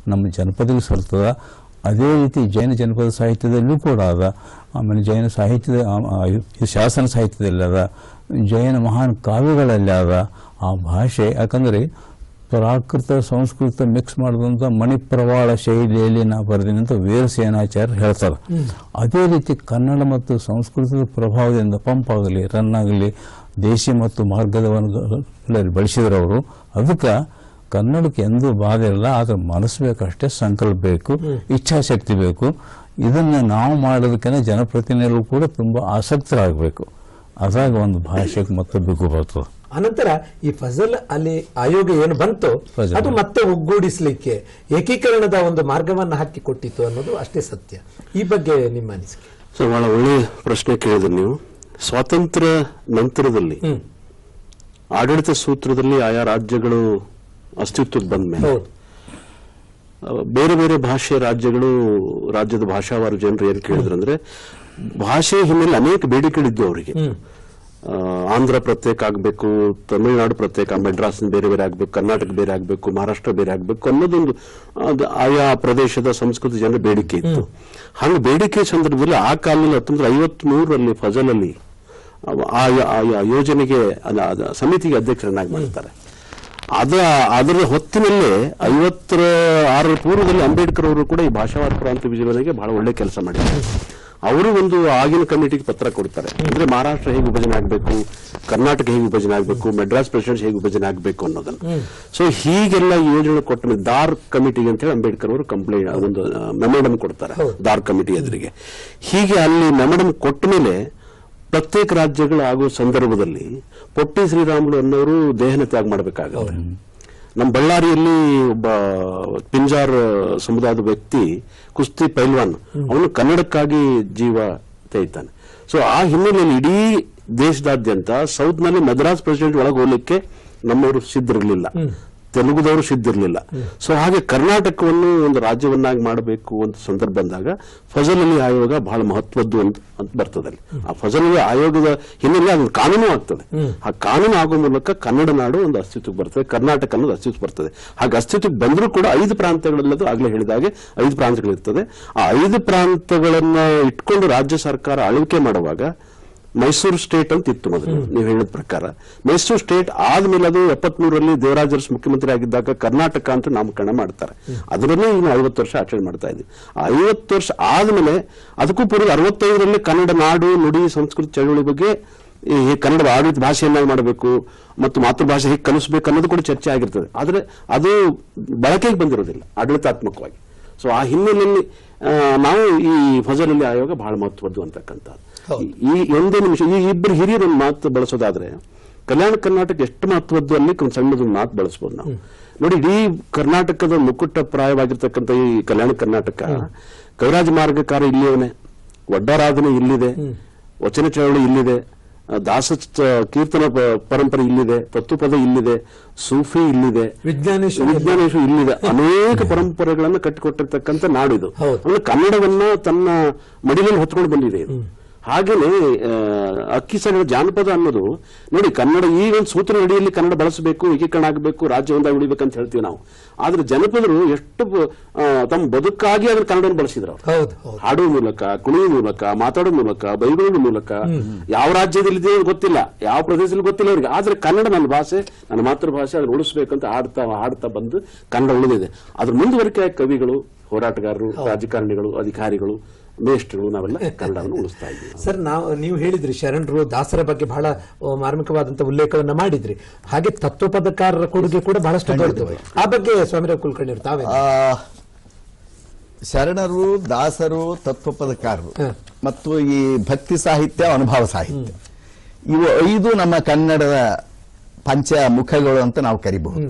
ನಮ್ಮ ಜನಪದಕ್ಕೆ ಸಲ್ತದ ಅದೇ ರೀತಿ ಜೈನ ಜನಪದ ಸಾಹಿತ್ಯದಲ್ಲೂ ಕೂಡ ಅದ. ಆಮೇಲೆ ಜೈನ ಸಾಹಿತ್ಯದ ಶಾಸನ ಸಾಹಿತ್ಯದಲ್ಲಿ ಅದ ಜೈನ ಮಹಾನ್ ಕಾವ್ಯಗಳಲ್ಲಿ ಅದ ಆ ಭಾಷೆ, ಯಾಕಂದರೆ ಪ್ರಾಕೃತ ಸಂಸ್ಕೃತ ಮಿಕ್ಸ್ ಮಾಡಿದಂಥ ಮಣಿಪ್ರವಾಳ ಶೈಲಿಯಲ್ಲಿ ನಾ ಬರೆದೀನಿ ಅಂತ ವೀರಸೇನಾಚಾರ್ಯ ಹೇಳ್ತಾರೆ. ಅದೇ ರೀತಿ ಕನ್ನಡ ಮತ್ತು ಸಂಸ್ಕೃತದ ಪ್ರಭಾವದಿಂದ ಪಂಪ್ ಆಗಲಿ ರನ್ ಆಗಲಿ ದೇಶಿ ಮತ್ತು ಮಾರ್ಗದವನ್ನು ಬಳಸಿದ್ರು ಅವರು. ಅದಕ್ಕೆ ಕನ್ನಡಕ್ಕೆ ಎಂದೂ ಬಾಧೆ ಇಲ್ಲ, ಆದರೆ ಮನಸ್ಸು ಬೇಕಷ್ಟೇ ಸಂಕಲ್ಪ ಬೇಕು, ಇಚ್ಛಾಶಕ್ತಿ ಬೇಕು. ಇದನ್ನ ನಾವು ಮಾಡೋದಕ್ಕೆ ಜನಪ್ರತಿನಿಧಿಗಳು ಕೂಡ ತುಂಬಾ ಆಸಕ್ತರಾಗಬೇಕು. ಅದಾಗ ಒಂದು ಭಾಷೆಗೆ ಮತ್ತೆ ಬಿಗು ಬರ್ತದೆ. ಅನಂತರ ಈ ಫಜಲ್ ಅಲಿ ಆಯೋಗ ಏನು ಬಂತು. ಅದು ಮತ್ತೆ ಒಗ್ಗೂಡಿಸಲಿಕ್ಕೆ ಏಕೀಕರಣದ ಒಂದು ಮಾರ್ಗವನ್ನು ಹಾಕಿ ಕೊಟ್ಟಿತ್ತು ಅನ್ನೋದು ಅಷ್ಟೇ ಸತ್ಯ. ಈ ಬಗ್ಗೆ ನಿಮ್ಮ ಅನಿಸಿಕೆ? ಸೊ ಬಹಳ ಒಳ್ಳೆ ಪ್ರಶ್ನೆ ಕೇಳಿದ್ರಿ ನೀವು. ಸ್ವಾತಂತ್ರ್ಯ ನಂತರದಲ್ಲಿ ಆಡಳಿತ ಸೂತ್ರದಲ್ಲಿ ಆಯಾ ರಾಜ್ಯಗಳು ಅಸ್ತಿತ್ವಕ್ಕೆ ಬಂದ ಮೇಲೆ ಹೌದು. ಬೇರೆ ಬೇರೆ ಭಾಷೆಯ ರಾಜ್ಯಗಳು ರಾಜ್ಯದ ಭಾಷಾವಾರು ಜನರು ಏನ್ ಕೇಳಿದ್ರಂದ್ರೆ ಭಾಷೆ ಹಿನ್ನೆಲೆ ಅನೇಕ ಬೇಡಿಕೆಗಳಿದ್ದು ಅವರಿಗೆ. ಆಂಧ್ರ ಪ್ರತ್ಯೇಕ ಆಗಬೇಕು ತಮಿಳುನಾಡು ಪ್ರತ್ಯೇಕ ಮೆಡ್ರಾಸ್ ಬೇರೆ ಬೇರೆ ಆಗಬೇಕು ಕರ್ನಾಟಕ ಬೇರೆ ಆಗಬೇಕು ಮಹಾರಾಷ್ಟ್ರ ಬೇರೆ ಆಗಬೇಕು ಅನ್ನೋದೊಂದು ಆಯಾ ಪ್ರದೇಶದ ಸಂಸ್ಕೃತಿ ಜನರ ಬೇಡಿಕೆ ಇತ್ತು. ಹಂಗೆ ಬೇಡಿಕೆ ಸಂದರ್ಭದಲ್ಲಿ ಆ ಕಾಲದಲ್ಲಿ ಹತ್ತೊಂಬತ್ತು ಐವತ್ಮೂರರಲ್ಲಿ ಫಜಲಲ್ಲಿ ಅವ- ಆ ಯೋಜನೆಗೆ ಸಮಿತಿಗೆ ಅಧ್ಯಕ್ಷರನ್ನಾಗಿ ಮಾಡ್ತಾರೆ. ಅದ ಅದರ ಹೊತ್ತಿನಲ್ಲೇ ಐವತ್ತರ ಆರರ ಪೂರ್ವದಲ್ಲಿ ಅಂಬೇಡ್ಕರ್ ಅವರು ಕೂಡ ಈ ಭಾಷಾವಾರ ಪ್ರಾಂತ ವಿಭಜನೆಗೆ ಬಹಳ ಒಳ್ಳೆ ಕೆಲಸ ಮಾಡಿದ್ದಾರೆ. ಅವರು ಒಂದು ಆಗಿನ ಕಮಿಟಿಗೆ ಪತ್ರ ಕೊಡ್ತಾರೆ. ಅಂದ್ರೆ ಮಹಾರಾಷ್ಟ್ರ ಹೇಗೆ ವಿಭಜನೆ ಆಗಬೇಕು ಕರ್ನಾಟಕ ಹೇಗೆ ವಿಭಜನೆ ಆಗಬೇಕು ಮೆಡ್ರಾಸ್ ಪ್ರೆಸಿಡೆನ್ಸಿ ಹೇಗೆ ವಿಭಜನೆ ಆಗಬೇಕು ಅನ್ನೋದನ್ನ. ಸೊ ಹೀಗೆಲ್ಲ ಯೋಜನೆ ಕೊಟ್ಟ ಮೇಲೆ ದಾರ್ ಕಮಿಟಿಗೆ ಅಂತ ಹೇಳಿ ಅಂಬೇಡ್ಕರ್ ಅವರು ಕಂಪ್ಲೇಂಟ್ ಒಂದು ಮೆಮೋಡಮ್ ಕೊಡ್ತಾರೆ. ದಾರ್ ಕಮಿಟಿ ಎದುರಿಗೆ. ಹೀಗೆ ಅಲ್ಲಿ ಮೆಮೋಡಮ್ ಕೊಟ್ಟ ಮೇಲೆ ಪ್ರತ್ಯೇಕ ರಾಜ್ಯಗಳು ಆಗೋ ಸಂದರ್ಭದಲ್ಲಿ ಪೊಟ್ಟಿ ಶ್ರೀರಾಮುಲು ಅನ್ನೋರು ದೇಹನ ತ್ಯಾಗ ಮಾಡಬೇಕಾಗುತ್ತೆ. ನಮ್ಮ ಬಳ್ಳಾರಿಯಲ್ಲಿ ಒಬ್ಬ ಪಿಂಜಾರ್ ಸಮುದಾಯದ ವ್ಯಕ್ತಿ ಕುಸ್ತಿ ಪೈಲ್ವಾನ್ ಅವನು ಕನ್ನಡಕ್ಕಾಗಿ ಜೀವ ತೆಗಿತಾನೆ. ಸೊ ಆ ಹಿನ್ನೆಲೆಯಲ್ಲಿ ಇಡೀ ದೇಶದಾದ್ಯಂತ ಸೌತ್ನಲ್ಲಿ ಮದ್ರಾಸ್ ಪ್ರೆಸಿಡೆಂಟ್ ಒಳಗೆ ಹೋಗ್ಲಿಕ್ಕೆ ನಮ್ಮವರು ಸಿದ್ಧರಿರ್ಲಿಲ್ಲ. ತೆಲುಗುದವರು ಸಿದ್ಧಿರಲಿಲ್ಲ. ಸೊ ಹಾಗೆ ಕರ್ನಾಟಕವನ್ನು ಒಂದು ರಾಜ್ಯವನ್ನಾಗಿ ಮಾಡಬೇಕು ಅಂತ ಸಂದರ್ಭ ಬಂದಾಗ ಫಜಲ್ ಅಲಿ ಆಯೋಗ ಬಹಳ ಮಹತ್ವದ್ದು ಅಂತ ಅಂತ ಬರ್ತದೆ ಅಲ್ಲಿ. ಆ ಫಜಲ್ ಅಲಿ ಆಯೋಗದ ಹಿನ್ನೆಲೆ ಅದು ಕಾನೂನು ಆಗ್ತದೆ. ಆ ಕಾನೂನು ಆಗೋ ಮೂಲಕ ಕನ್ನಡ ನಾಡು ಒಂದು ಅಸ್ತಿತ್ವಕ್ಕೆ ಬರ್ತದೆ, ಕರ್ನಾಟಕ ಅನ್ನೋದು ಅಸ್ತಿತ್ವ ಬರ್ತದೆ. ಹಾಗೆ ಅಸ್ತಿತ್ವಕ್ಕೆ ಬಂದರೂ ಕೂಡ ಐದು ಪ್ರಾಂತ್ಯಗಳಲ್ಲದು ಆಗ್ಲೇ ಹೇಳಿದ ಹಾಗೆ ಐದು ಪ್ರಾಂತ್ಯಗಳಿರ್ತದೆ. ಆ ಐದು ಪ್ರಾಂತ್ಯಗಳನ್ನ ಇಟ್ಕೊಂಡು ರಾಜ್ಯ ಸರ್ಕಾರ ಆಳ್ವಿಕೆ ಮಾಡುವಾಗ ಮೈಸೂರು ಸ್ಟೇಟ್ ಅಂತ ಇತ್ತು ಮೊದಲು ನೀವು ಹೇಳಿದ ಪ್ರಕಾರ. ಮೈಸೂರು ಸ್ಟೇಟ್ ಆದ್ಮೇಲೆ ಅದು ಎಪ್ಪತ್ಮೂರರಲ್ಲಿ ದೇವರಾಜರಸ್ ಮುಖ್ಯಮಂತ್ರಿ ಆಗಿದ್ದಾಗ ಕರ್ನಾಟಕ ಅಂತ ನಾಮಕರಣ ಮಾಡ್ತಾರೆ. ಅದರಲ್ಲೇ ಇನ್ನು ಐವತ್ತು ವರ್ಷ ಆಚರಣೆ ಮಾಡ್ತಾ ಇದ್ವಿ ಆ ಐವತ್ತು ವರ್ಷ ಆದ್ಮೇಲೆ ಅದಕ್ಕೂ ಪೂರ್ವ ಅರವತ್ತೈದರಲ್ಲಿ ಕನ್ನಡ ನಾಡು ನುಡಿ ಸಂಸ್ಕೃತಿ ಚಳವಳಿ ಬಗ್ಗೆ ಈ ಕನ್ನಡ ಆಡಳಿತ ಭಾಷೆಯನ್ನಾಗಿ ಮಾಡಬೇಕು ಮತ್ತು ಮಾತೃಭಾಷೆ ಹೇಗೆ ಕಲಿಸಬೇಕು ಅನ್ನೋದು ಕೂಡ ಚರ್ಚೆ ಆಗಿರ್ತದೆ. ಆದರೆ ಅದು ಬಳಕೆಗೆ ಬಂದಿರೋದಿಲ್ಲ ಆಡಳಿತಾತ್ಮಕವಾಗಿ. ಸೊ ಆ ಹಿನ್ನೆಲೆಯಲ್ಲಿ ನಾವು ಈ ಫಜಲಲ್ಲಿ ಆಯೋಗ ಬಹಳ ಮಹತ್ವದ್ದು ಅಂತಕ್ಕಂಥದ್ದು ಈ ಒಂದೇ ನಿಮಿಷ ಈ ಇಬ್ಬರು ಹಿರಿಯರ ಮಾತು ಬಳಸೋದಾದ್ರೆ ಕಲ್ಯಾಣ ಕರ್ನಾಟಕ ಎಷ್ಟು ಮಹತ್ವದ್ದು ಅಲ್ಲಿ ಒಂದು ಸಣ್ಣದೊಂದು ಮಾತು ಬಳಸ್ಬೋದು ನಾವು. ನೋಡಿ ಇಡೀ ಕರ್ನಾಟಕದ ಮುಕುಟ ಪ್ರಾಯವಾಗಿರ್ತಕ್ಕಂಥ ಈ ಕಲ್ಯಾಣ ಕರ್ನಾಟಕ ಕವಿರಾಜ ಮಾರ್ಗಕಾರ ಇಲ್ಲಿಯವನೇ ಒಡ್ಡಾರಾಧನೆ ಇಲ್ಲಿದೆ ವಚನ ಚಳವಳಿ ಇಲ್ಲಿದೆ ದಾಸ ಕೀರ್ತನ ಪರಂಪರೆ ಇಲ್ಲಿದೆ ತತ್ವಪದ ಇಲ್ಲಿದೆ ಸೂಫಿ ಇಲ್ಲಿದೆ ವಿಜ್ಞಾನೇಶ್ವರ ವಿಜ್ಞಾನೇಶ ಇಲ್ಲಿದೆ. ಅನೇಕ ಪರಂಪರೆಗಳನ್ನು ಕಟ್ಟಿಕೊಟ್ಟಿರ್ತಕ್ಕಂಥ ನಾಡಿದು ಕನ್ನಡವನ್ನು ಕನ್ನಡವನ್ನ ತನ್ನ ಮಡಿಲಲ್ಲಿ ಹೊತ್ಕೊಂಡು ಬಂದಿದೆ ಇದು. ಹಾಗೇನೆ ಆ, ಅಕ್ಕಿ ಸಣ್ಣ ಜಾನಪದ ಅನ್ನೋದು ನೋಡಿ ಕನ್ನಡ ಈ ಒಂದು ಸೂತ್ರ ಅಡಿಯಲ್ಲಿ ಕನ್ನಡ ಬಳಸಬೇಕು ಏಕೀಕರಣ ಆಗಬೇಕು ರಾಜ್ಯ ಒಂದಾಗಿ ಉಳಿಬೇಕಂತ ಹೇಳ್ತೀವಿ ನಾವು. ಆದ್ರೆ ಜನಪದರು ಎಷ್ಟು ತಮ್ಮ ಬದುಕಾಗಿ ಅದ್ರ ಕನ್ನಡವನ್ನು ಬಳಸಿದ್ರು ಹಾಡುವ ಮೂಲಕ ಕುಣಿಯುವ ಮೂಲಕ ಮಾತಾಡೋ ಮೂಲಕ ಬೈಗುಳುವ ಮೂಲಕ ಯಾವ ರಾಜ್ಯದಲ್ಲಿ ಇದೆ ಗೊತ್ತಿಲ್ಲ ಯಾವ ಪ್ರದೇಶದಲ್ಲಿ ಗೊತ್ತಿಲ್ಲ ಅವ್ರಿಗೆ. ಆದ್ರೆ ಕನ್ನಡ ನನ್ನ ಭಾಷೆ ನನ್ನ ಮಾತೃಭಾಷೆ ಅದನ್ನ ಉಳಿಸ್ಬೇಕಂತ ಹಾಡ್ತಾ ಹಾಡ್ತಾ ಬಂದು ಕನ್ನಡ ಉಳಿದಿದೆ ಅದ್ರ ಮುಂದುವರಿಕೆ ಕವಿಗಳು ಹೋರಾಟಗಾರರು ರಾಜಕಾರಣಿಗಳು ಅಧಿಕಾರಿಗಳು ಮೇಷ್ಟ್ರು ನಾವೆಲ್ಲ ಕನ್ನಡವನ್ನು ಉಳಿಸ್ತಾ ಇದ್ದೀವಿ. ಸರ್ ನಾವು ನೀವು ಹೇಳಿದ್ರಿ ಶರಣರು ದಾಸರ ಬಗ್ಗೆ ಬಹಳ ಮಾರ್ಮಿಕವಾದಂಥ ಮಾರ್ಮಿಕವಾದಂತ ಉಲ್ಲೇಖವನ್ನ ಮಾಡಿದ್ರಿ. ಹಾಗೆ ತತ್ವಪದಕಾರರ ಕೊಡುಗೆ ಕೂಡ ಬಹಳಷ್ಟು ದೊಡ್ಡದು. ಆ ಬಗ್ಗೆ ಸ್ವಾಮಿರಾವ್ ಕುಲಕರ್ಣಿ ತಾವೇ ಆ, ಶರಣರು ದಾಸರು ತತ್ವಪದಕಾರರು ಮತ್ತು ಈ ಭಕ್ತಿ ಸಾಹಿತ್ಯ ಅನುಭವ ಸಾಹಿತ್ಯ. ಇವು ಐದು ನಮ್ಮ ಕನ್ನಡದ ಪಂಚ ಮುಖಗಳು ಅಂತ ನಾವು ಕರಿಬಹುದು.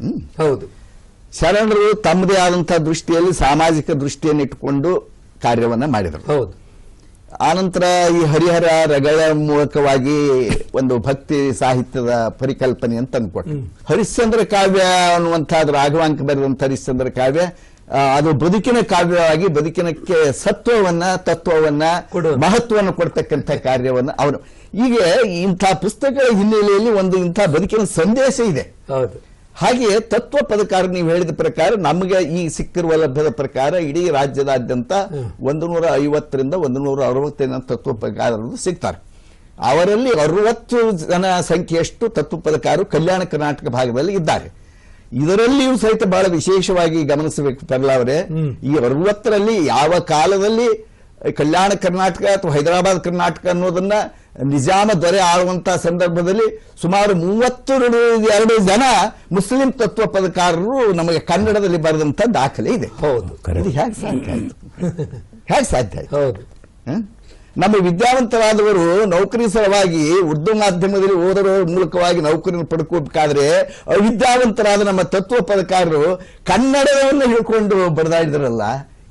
ಹ್ಮ್. ಹೌದು. ಶರಣರು ತಮ್ಮದೇ ಆದಂತಹ ದೃಷ್ಟಿಯಲ್ಲಿ ಸಾಮಾಜಿಕ ದೃಷ್ಟಿಯನ್ನು ಇಟ್ಟುಕೊಂಡು ಕಾರ್ಯವನ್ನ ಮಾಡಿದರು. ಹೌದು. ಆನಂತರ ಈ ಹರಿಹರ ರಗಳ ಮೂಲಕವಾಗಿ ಒಂದು ಭಕ್ತಿ ಸಾಹಿತ್ಯದ ಪರಿಕಲ್ಪನೆ ಅಂತ ತಂದುಕೊಟ್ರು. ಹರಿಶ್ಚಂದ್ರ ಕಾವ್ಯ ಅನ್ನುವಂಥ ರಾಘವಾಂಕ ಬರೆದಂಥ ಹರಿಶ್ಚಂದ್ರ ಕಾವ್ಯ ಅದು ಬದುಕಿನ ಕಾವ್ಯವಾಗಿ ಬದುಕಿನಕ್ಕೆ ಸತ್ವವನ್ನ ತತ್ವವನ್ನ ಕೊಡುವ ಮಹತ್ವವನ್ನು ಕೊಡ್ತಕ್ಕಂಥ ಕಾರ್ಯವನ್ನು ಅವನು ಈಗ ಇಂಥ ಪುಸ್ತಕಗಳ ಹಿನ್ನೆಲೆಯಲ್ಲಿ ಒಂದು ಇಂಥ ಬದುಕಿನ ಸಂದೇಶ ಇದೆ. ಹೌದು. ಹಾಗೆಯೇ ತತ್ವ ಪದಕಾರ ನೀವು ಹೇಳಿದ ಪ್ರಕಾರ ನಮಗೆ ಈ ಸಿಕ್ಕಿರುವ ಲಭ್ಯದ ಪ್ರಕಾರ ಇಡೀ ರಾಜ್ಯದಾದ್ಯಂತ ಒಂದು ನೂರ ಐವತ್ತರಿಂದ ಒಂದು ನೂರ ಅರವತ್ತೈದು ತತ್ವ ಪದಕಾರರು ಸಿಗ್ತಾರೆ. ಅವರಲ್ಲಿ ಅರವತ್ತು ಜನ ಸಂಖ್ಯೆಯಷ್ಟು ತತ್ವ ಪದಕಾರರು ಕಲ್ಯಾಣ ಕರ್ನಾಟಕ ಭಾಗದಲ್ಲಿ ಇದ್ದಾರೆ. ಇದರಲ್ಲಿಯೂ ಸಹಿತ ಬಹಳ ವಿಶೇಷವಾಗಿ ಗಮನಿಸಬೇಕು ಅವರೇ. ಈ ಅರವತ್ತರಲ್ಲಿ ಯಾವ ಕಾಲದಲ್ಲಿ ಕಲ್ಯಾಣ ಕರ್ನಾಟಕ ಅಥವಾ ಹೈದರಾಬಾದ್ ಕರ್ನಾಟಕ ಅನ್ನೋದನ್ನ ನಿಜಾಮ ದೊರೆ ಆಳುವಂತಹ ಸಂದರ್ಭದಲ್ಲಿ ಸುಮಾರು ಮೂವತ್ತೆರಡು ಎರಡು ಜನ ಮುಸ್ಲಿಂ ತತ್ವ ಪದಕಾರರು ನಮಗೆ ಕನ್ನಡದಲ್ಲಿ ಬರೆದಂತ ದಾಖಲೆ ಇದೆ. ಹೌದು ಇದು ಹೇಗೆ ಸಾಧ್ಯ ಆಯ್ತು? ಹೇಗೆ ಸಾಧ್ಯ ಆಯ್ತು? ಹೌದು? ನಮ್ಮ ವಿದ್ಯಾವಂತರಾದವರು ನೌಕರಿ ಸಲುವಾಗಿ ಉರ್ದು ಮಾಧ್ಯಮದಲ್ಲಿ ಓದರ ಮೂಲಕವಾಗಿ ನೌಕರಿನ ಪಡ್ಕೋಬೇಕಾದ್ರೆ ಅವಿದ್ಯಾವಂತರಾದ ನಮ್ಮ ತತ್ವ ಪದಕಾರರು ಕನ್ನಡವನ್ನು ಹೇಳ್ಕೊಂಡು ಬರೆದಾಡಿದ್ರಲ್ಲ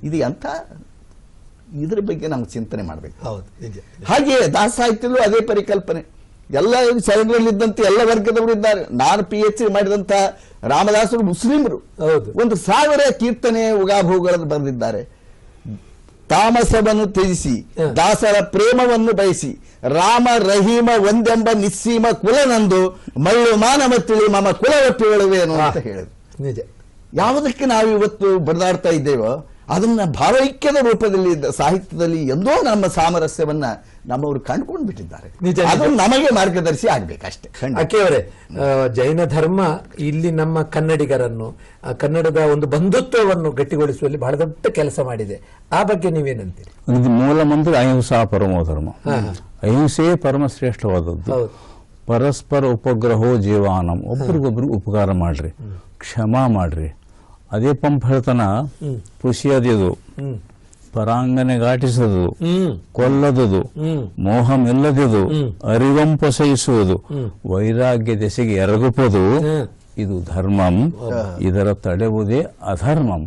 ಇದು ಎಂಥ ಇದ್ರ ಬಗ್ಗೆ ನಾವು ಚಿಂತನೆ ಮಾಡಬೇಕು. ಹೌದು ಹಾಗೆಯೇ ಹಾಗೆ ದಾಸ ಸಾಹಿತ್ಯದಲ್ಲೂ ಅದೇ ಪರಿಕಲ್ಪನೆ. ಎಲ್ಲ ಶರಣರಲ್ಲಿದ್ದಂತೆ ಎಲ್ಲ ವರ್ಗದವರು ಇದ್ದಾರೆ. ನಾನು ಪಿ ಎಚ್ ಡಿ ಮಾಡಿದಂತ ರಾಮದಾಸರು ಮುಸ್ಲಿಮರು. ಹೌದು. ಒಂದು ಸಾವಿರ ಕೀರ್ತನೆ ಉಗಾಭೋಗಗಳನ್ನು ಬರೆದಿದ್ದಾರೆ. ತಾಮಸವನ್ನು ತ್ಯಜಿಸಿ ದಾಸರ ಪ್ರೇಮವನ್ನು ಬಯಸಿ ರಾಮ ರಹೀಮ ಒಂದೆಂಬ ನಿಸ್ಸೀಮ ಕುಲನಂದು ಮಳ್ಳು ಮಾನವ ತಿಳಿ ಮಮ ಕುಲವಟ್ಟಿಳುವೇನು ಅಂತ ಹೇಳಿದ್ರು. ನಿಜ. ಯಾವುದಕ್ಕೆ ನಾವು ಇವತ್ತು ಬಡದಾಡ್ತಾ ಇದ್ದೇವೋ ಅದನ್ನ ಭಾವೈಕ್ಯದ ರೂಪದಲ್ಲಿ ಇದ್ದ ಸಾಹಿತ್ಯದಲ್ಲಿ ಎಂದೋ ನಮ್ಮ ಸಾಮರಸ್ಯವನ್ನ ನಮ್ಮವರು ಕಂಡುಕೊಂಡು ಬಿಟ್ಟಿದ್ದಾರೆ. ನಿಜ, ಅದು ನಮಗೆ ಮಾರ್ಗದರ್ಶಿ ಆಗ್ಬೇಕಷ್ಟೇ. ಅಕ್ಕಿಯವರೇ ಜೈನ ಧರ್ಮ ಇಲ್ಲಿ ನಮ್ಮ ಕನ್ನಡಿಗರನ್ನು ಆ, ಕನ್ನಡದ ಒಂದು ಬಂಧುತ್ವವನ್ನು ಗಟ್ಟಿಗೊಳಿಸುವಲ್ಲಿ ಬಹಳ ದೊಡ್ಡ ಕೆಲಸ ಮಾಡಿದೆ. ಆ ಬಗ್ಗೆ ನೀವೇನಂತೀರಿ? ಇದು ಮೂಲ ಮಂತ್ರ ಅಹಿಂಸಾ ಪರಮೋ ಧರ್ಮ. ಅಹಿಂಸೆ. ಅಹಿಂಸೆಯೇ ಪರಮ ಶ್ರೇಷ್ಠವಾದದ್ದು ಪರಸ್ಪರ ಉಪಗ್ರಹೋ ಜೀವಾನಂ. ಒಬ್ರಿಗೊಬ್ರು ಉಪಕಾರ ಮಾಡ್ರಿ ಕ್ಷಮಾ ಮಾಡ್ರಿ ಅದೇ ಪಂಪ್ ಹೇಳ್ತಾನ ಪುಷಿಯದಿದು ಪರಾಂಗನೆ ಘಾಟಿಸದು ಕೊಲ್ಲದದು ಹ್ಮ್. ಅರಿವಂಪಸಯಿಸುವುದು ಅರಿವಂಪಸೈಸುವುದು ವೈರಾಗ್ಯ ದೆಸೆಗೆ ಎರಗುಪದು ಇದು ಧರ್ಮಂ ಇದರ ತಡೆವುದೇ ಅಧರ್ಮಂ.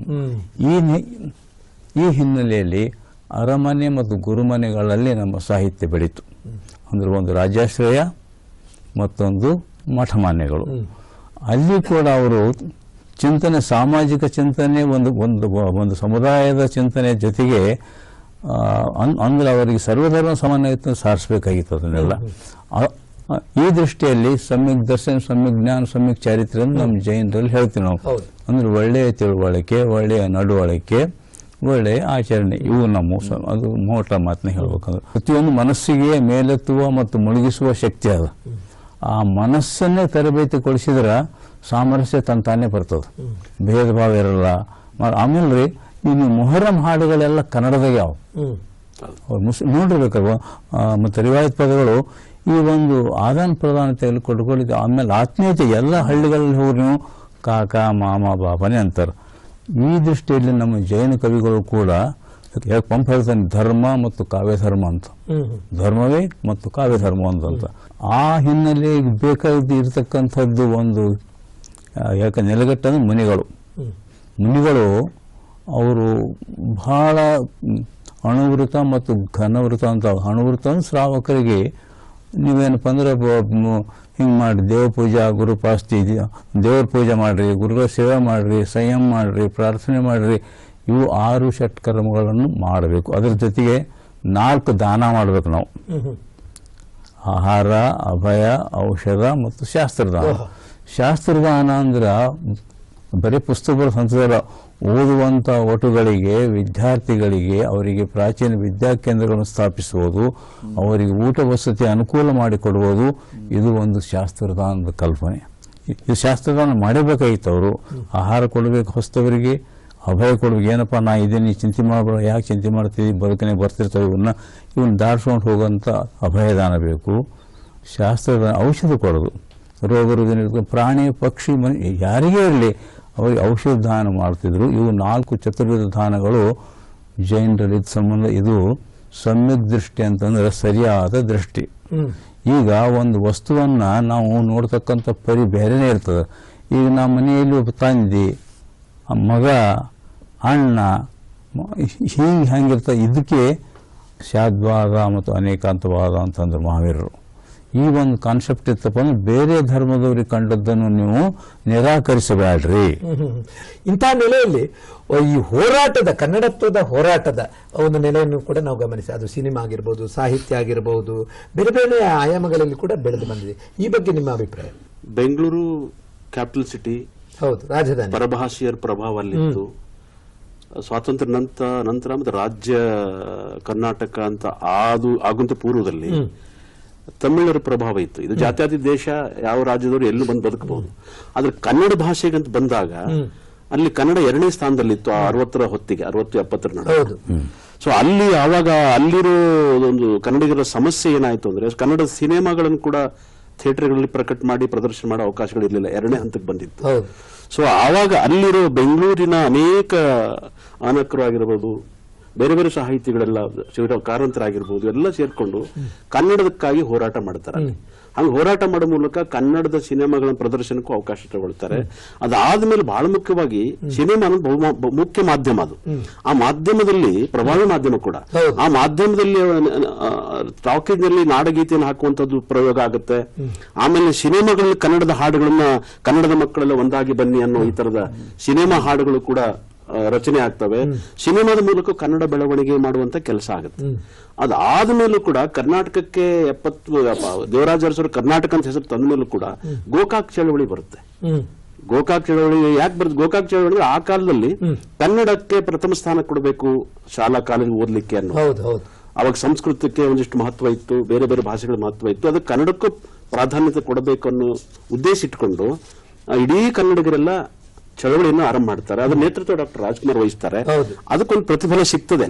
ಈ ಈ ಹಿನ್ನೆಲೆಯಲ್ಲಿ ಅರಮನೆ ಮತ್ತು ಗುರುಮನೆಗಳಲ್ಲಿ ನಮ್ಮ ಸಾಹಿತ್ಯ ಬೆಳೀತು. ಅಂದ್ರೆ ಒಂದು ರಾಜ್ಯಾಶ್ರಯ ಮತ್ತೊಂದು ಮಠಮಾನ್ಯಗಳು. ಅಲ್ಲಿ ಕೂಡ ಅವರು ಚಿಂತನೆ ಸಾಮಾಜಿಕ ಚಿಂತನೆ ಒಂದು ಒಂದು ಒಂದು ಸಮುದಾಯದ ಚಿಂತನೆ ಜೊತೆಗೆ ಅನ್- ಅಂದ್ರೆ ಅವರಿಗೆ ಸರ್ವಧರ್ಮ ಸಮನ್ವಯತೆ ಸಾರಿಸಬೇಕಾಗಿತ್ತು ಅದನ್ನೆಲ್ಲ. ಈ ದೃಷ್ಟಿಯಲ್ಲಿ ಸಮ್ಯಕ್ ದರ್ಶನ ಸಮ್ಯಕ್ ಜ್ಞಾನ ಸಮ್ಯಕ್ ಚಾರಿತ್ರ್ಯ ಅಂತ ನಮ್ಮ ಜೈನರಲ್ಲಿ ಹೇಳ್ತೀವಿ ನಾವು. ಅಂದರೆ ಒಳ್ಳೆಯ ತಿಳುವಳಿಕೆ ಒಳ್ಳೆಯ ನಡವಳಿಕೆ ಒಳ್ಳೆಯ ಆಚರಣೆ ಇವು ನಮ್ಮ ಅದು ಮೋಟ ಮಾತನ್ನ ಹೇಳ್ಬೇಕಂದ್ರೆ. ಪ್ರತಿಯೊಂದು ಮನಸ್ಸಿಗೆ ಮೇಲೆತ್ತುವ ಮತ್ತು ಮುಳುಗಿಸುವ ಶಕ್ತಿ ಅದ. ಆ ಮನಸ್ಸನ್ನೇ ತರಬೇತಿಗೊಳಿಸಿದ್ರೆ ಸಾಮರಸ್ಯ ತಂತಾನೆ ಬರ್ತದೆ. ಭೇದ ಭಾವ ಇರಲ್ಲ ಆಮೇಲೆ ರೀ ಇನ್ನು ಮೊಹರಂ ಹಾಡುಗಳೆಲ್ಲ ಕನ್ನಡದಾಗ ಯಾವ ಮುಸ್ ನೋಡಿರ್ಬೇಕಲ್ವ ಮತ್ತು ರಿವಾಯತ್ ಪದಗಳು ಈ ಒಂದು ಆದಾನ ಪ್ರದಾನ ತೆಗೆದುಕೊಟ್ಕೊಳ್ಳಿಕ್ಕೆ ಆಮೇಲೆ ಆತ್ಮೀಯತೆ ಎಲ್ಲ ಹಳ್ಳಿಗಳಲ್ಲಿ ಹೋಗಿ ನೀವು ಕಾಕ ಮಾಮ ಬಾಬನೇ ಅಂತಾರೆ. ಈ ದೃಷ್ಟಿಯಲ್ಲಿ ನಮ್ಮ ಜೈನ ಕವಿಗಳು ಕೂಡ ಯಾಕೆ ಪಂಪ್ ಹೇಳ್ತಾನೆ ಧರ್ಮ ಮತ್ತು ಕಾವ್ಯ ಧರ್ಮ ಅಂತ. ಧರ್ಮವೇ ಮತ್ತು ಕಾವ್ಯ ಧರ್ಮ ಅಂತಂತ ಆ ಹಿನ್ನೆಲೆಗೆ ಬೇಕಾದ ಇರತಕ್ಕಂಥದ್ದು ಒಂದು ಯಾಕೆ ನೆಲೆಗಟ್ಟಂದ್ರೆ ಮುನಿಗಳು. ಮುನಿಗಳು ಅವರು ಬಹಳ ಅಣುವೃತ ಮತ್ತು ಘನವೃತ ಅಂತ ಅಣುವೃತ ಅಂದ್ರೆ ಶ್ರಾವಕರಿಗೆ ನೀವೇನಪ್ಪ ಅಂದ್ರೆ ಹಿಂಗೆ ಮಾಡಿ ದೇವ ಪೂಜಾ ಗುರುಪಾಸ್ತಿ ದೇವ್ರ ಪೂಜೆ ಮಾಡ್ರಿ ಗುರುಗಳ ಸೇವೆ ಮಾಡ್ರಿ ಸಂಯಮ ಮಾಡ್ರಿ ಪ್ರಾರ್ಥನೆ ಮಾಡ್ರಿ. ಇವು ಆರು ಷಟ್ಕರ್ಮಗಳನ್ನು ಮಾಡಬೇಕು. ಅದ್ರ ಜೊತೆಗೆ ನಾಲ್ಕು ದಾನ ಮಾಡಬೇಕು ನಾವು. ಆಹಾರ ಅಭಯ ಔಷಧ ಮತ್ತು ಶಾಸ್ತ್ರದಾನ. ಓಹೋ. ಶಾಸ್ತ್ರದಾನ ಅಂದ್ರೆ ಬರೀ ಪುಸ್ತಕಗಳು ಹಂತದಲ್ಲ ಓದುವಂಥ ಒಟುಗಳಿಗೆ, ವಿದ್ಯಾರ್ಥಿಗಳಿಗೆ ಅವರಿಗೆ ಪ್ರಾಚೀನ ವಿದ್ಯಾ ಕೇಂದ್ರಗಳನ್ನು ಸ್ಥಾಪಿಸುವುದು, ಅವರಿಗೆ ಊಟ ವಸತಿ ಅನುಕೂಲ ಮಾಡಿಕೊಡುವುದು, ಇದು ಒಂದು ಶಾಸ್ತ್ರದಾನದ ಕಲ್ಪನೆ. ಇದು ಶಾಸ್ತ್ರದಾನ ಮಾಡಬೇಕಾಗಿತ್ತು ಅವರು ಆಹಾರ ಕೊಡಬೇಕು ಹೊಸ್ತವರಿಗೆ, ಅಭಯ ಕೊಡಬೇಕು. ಏನಪ್ಪ, ನಾ ಇದನ್ನು ಚಿಂತೆ ಮಾಡಬೇಡ. ಯಾಕೆ ಚಿಂತೆ ಮಾಡ್ತೀವಿ ಬದುಕನೆ ಬರ್ತಿರ್ತಾವೆ ಇವನ್ನ. ಇವನ್ನ ದಾಟ್ಸ್ಕೊಂಡು ಹೋಗೋಂಥ ಅಭಯದಾನ ಬೇಕು. ಶಾಸ್ತ್ರದ ಔಷಧ ಕೊಡೋದು. ರೋಗ ರುಜಿನ ಪ್ರಾಣಿ ಪಕ್ಷಿ ಮನೆ ಯಾರಿಗೇ ಇರಲಿ ಅವರಿಗೆ ಔಷಧ ದಾನ ಮಾಡ್ತಿದ್ರು. ಇವು ನಾಲ್ಕು ಚತುರ್ವಿಧ ದಾನಗಳು. ಜೈನರಲ್ಲಿ ಇದ್ ಸಂಬಂಧ ಇದು ಸಮ್ಯಕ್ ದೃಷ್ಟಿ ಅಂತಂದ್ರೆ ಸರಿಯಾದ ದೃಷ್ಟಿ. ಈಗ ಒಂದು ವಸ್ತುವನ್ನ ನಾವು ನೋಡ್ತಕ್ಕಂಥ ಪರಿ ಬೇರೆನೇ ಇರ್ತದೆ. ಈಗ ನಮ್ಮ ಮನೆಯಲ್ಲಿ ಒಬ್ಬ ತಂದೆ ಮಗ ಅಣ್ಣ ಹೀಗೆ ಹೆಂಗಿರ್ತ ಇದಕ್ಕೆ ಶಾದ್ವಾದ ಮತ್ತು ಅನೇಕಾಂತವಾದ ಅಂತಂದ್ರೆ ಮಹಾವೀರರು ಈ ಒಂದು ಕಾನ್ಸೆಪ್ಟ್ ಇತ್ತಪ್ಪ ಅಂದ್ರೆ ಬೇರೆ ಧರ್ಮದವ್ರಿಗೆ ಕಂಡದ್ದನ್ನು ನೀವು ನಿರಾಕರಿಸಬೇಡ್ರಿ. ಇಂಥ ನೆಲೆಯಲ್ಲಿ ಈ ಹೋರಾಟದ ಕನ್ನಡತ್ವದ ಹೋರಾಟದ ಒಂದು ನೆಲೆಯನ್ನು ಕೂಡ ನಾವು ಗಮನಿಸಿ. ಅದು ಸಿನಿಮಾ ಆಗಿರ್ಬೋದು ಸಾಹಿತ್ಯ ಆಗಿರಬಹುದು ಬೇರೆ ಬೇರೆ ಆಯಾಮಗಳಲ್ಲಿ ಕೂಡ ಬೆಳೆದು ಬಂದಿದೆ. ಈ ಬಗ್ಗೆ ನಿಮ್ಮ ಅಭಿಪ್ರಾಯ? ಬೆಂಗಳೂರು ಕ್ಯಾಪಿಟಲ್ ಸಿಟಿ ಹೌದು ರಾಜಧಾನಿ. ಪರಭಾಷೆಯರ ಪ್ರಭಾವ ಅಲ್ಲಿತ್ತು. ಸ್ವಾತಂತ್ರ್ಯ ನಂತರ ನಂತರ ಮತ್ತೆ ರಾಜ್ಯ ಕರ್ನಾಟಕ ಅಂತ ಆದು ಆಗುವಂತ ಪೂರ್ವದಲ್ಲಿ ತಮಿಳರ ಪ್ರಭಾವ ಇತ್ತು. ಇದು ಜಾತ್ಯಾತಿ ದೇಶ ಯಾವ ರಾಜ್ಯದವರು ಎಲ್ಲೂ ಬಂದು ಬದುಕಬಹುದು. ಆದ್ರೆ ಕನ್ನಡ ಭಾಷೆಗಂತ ಬಂದಾಗ ಅಲ್ಲಿ ಕನ್ನಡ ಎರಡನೇ ಸ್ಥಾನದಲ್ಲಿತ್ತು ಆ ಅರವತ್ತರ ಹೊತ್ತಿಗೆ ಅರವತ್ತು ಎಪ್ಪತ್ತರ ನಡುವೆ ಹೌದು ಸೊ ಅಲ್ಲಿ ಆವಾಗ ಅಲ್ಲಿರೋ ಒಂದು ಕನ್ನಡಿಗರ ಸಮಸ್ಯೆ ಏನಾಯ್ತು ಅಂದ್ರೆ ಕನ್ನಡ ಸಿನಿಮಾಗಳನ್ನು ಕೂಡ ಥಿಯೇಟರ್ಗಳಲ್ಲಿ ಪ್ರಕಟ ಮಾಡಿ ಪ್ರದರ್ಶನ ಮಾಡೋ ಅವಕಾಶಗಳು ಇರಲಿಲ್ಲ. ಎರಡನೇ ಹಂತಕ್ಕೆ ಬಂದಿತ್ತು. ಸೊ ಆವಾಗ ಅಲ್ಲಿರೋ ಬೆಂಗಳೂರಿನ ಅನೇಕ ಆನಕರು ಆಗಿರ್ಬೋದು ಬೇರೆ ಬೇರೆ ಸಾಹಿತಿಗಳೆಲ್ಲ ಶಿವರಾವ್ ಕಾರಂತರಾಗಿರ್ಬೋದು ಎಲ್ಲ ಸೇರ್ಕೊಂಡು ಕನ್ನಡದಕ್ಕಾಗಿ ಹೋರಾಟ ಮಾಡ್ತಾರೆ. ಹಂಗೆ ಹೋರಾಟ ಮಾಡೋ ಮೂಲಕ ಕನ್ನಡದ ಸಿನಿಮಾಗಳ ಪ್ರದರ್ಶನಕ್ಕೂ ಅವಕಾಶ ತಗೊಳ್ತಾರೆ ಅದಾದ್ಮೇಲೆ ಬಹಳ ಮುಖ್ಯವಾಗಿ ಸಿನಿಮಾ ಅನ್ನೋದು ಮುಖ್ಯ ಮಾಧ್ಯಮ ಅದು. ಆ ಮಾಧ್ಯಮದಲ್ಲಿ ಪ್ರಭಾವಿ ಮಾಧ್ಯಮ ಕೂಡ. ಆ ಮಾಧ್ಯಮದಲ್ಲಿ ಟಾಕೀಸ್ನಲ್ಲಿ ನಾಡಗೀತೆಯನ್ನು ಹಾಕುವಂತದ್ದು ಪ್ರಯೋಗ ಆಗುತ್ತೆ. ಆಮೇಲೆ ಸಿನಿಮಾಗಳಲ್ಲಿ ಕನ್ನಡದ ಹಾಡುಗಳನ್ನ ಕನ್ನಡದ ಮಕ್ಕಳೆಲ್ಲ ಒಂದಾಗಿ ಬನ್ನಿ ಅನ್ನೋ ಈ ತರದ ಸಿನಿಮಾ ಹಾಡುಗಳು ಕೂಡ ರಚನೆ ಆಗ್ತವೆ. ಸಿನಿಮಾದ ಮೂಲಕ ಕನ್ನಡ ಬೆಳವಣಿಗೆ ಮಾಡುವಂತ ಕೆಲಸ ಆಗುತ್ತೆ. ಅದಾದ್ಮೇಲೂ ಕೂಡ ಕರ್ನಾಟಕಕ್ಕೆ ಎಪ್ಪತ್ತು ದೇವರಾಜ ಅರಸರು ಕರ್ನಾಟಕ ಅಂತ ಹೆಸರು ತಂದ ಮೇಲೂ ಕೂಡ ಗೋಕಾಕ್ ಚಳವಳಿ ಬರುತ್ತೆ. ಗೋಕಾಕ್ ಚಳವಳಿ ಯಾಕೆ ಬರುತ್ತೆ? ಗೋಕಾಕ್ ಚಳವಳಿ ಆ ಕಾಲದಲ್ಲಿ ಕನ್ನಡಕ್ಕೆ ಪ್ರಥಮ ಸ್ಥಾನ ಕೊಡಬೇಕು ಶಾಲಾ ಕಾಲೇಜು ಓದ್ಲಿಕ್ಕೆ ಅನ್ನೋದು ಅವಾಗ ಸಂಸ್ಕೃತಕ್ಕೆ ಒಂದಿಷ್ಟು ಮಹತ್ವ ಇತ್ತು ಬೇರೆ ಬೇರೆ ಭಾಷೆಗಳ ಮಹತ್ವ ಇತ್ತು. ಅದಕ್ಕೆ ಕನ್ನಡಕ್ಕೂ ಪ್ರಾಧಾನ್ಯತೆ ಕೊಡಬೇಕು ಅನ್ನೋ ಉದ್ದೇಶ ಇಟ್ಕೊಂಡು ಇಡೀ ಕನ್ನಡಿಗರೆಲ್ಲ ಚಳವಳಿಯನ್ನು ಆರಂಭ ಮಾಡ್ತಾರೆ. ಅದ್ರ ನೇತೃತ್ವ ಡಾಕ್ಟರ್ ರಾಜ್ಕುಮಾರ್ ವಹಿಸ್ತಾರೆ. ಅದಕ್ಕೊಂದು ಪ್ರತಿಫಲ ಸಿಗ್ತದೆ.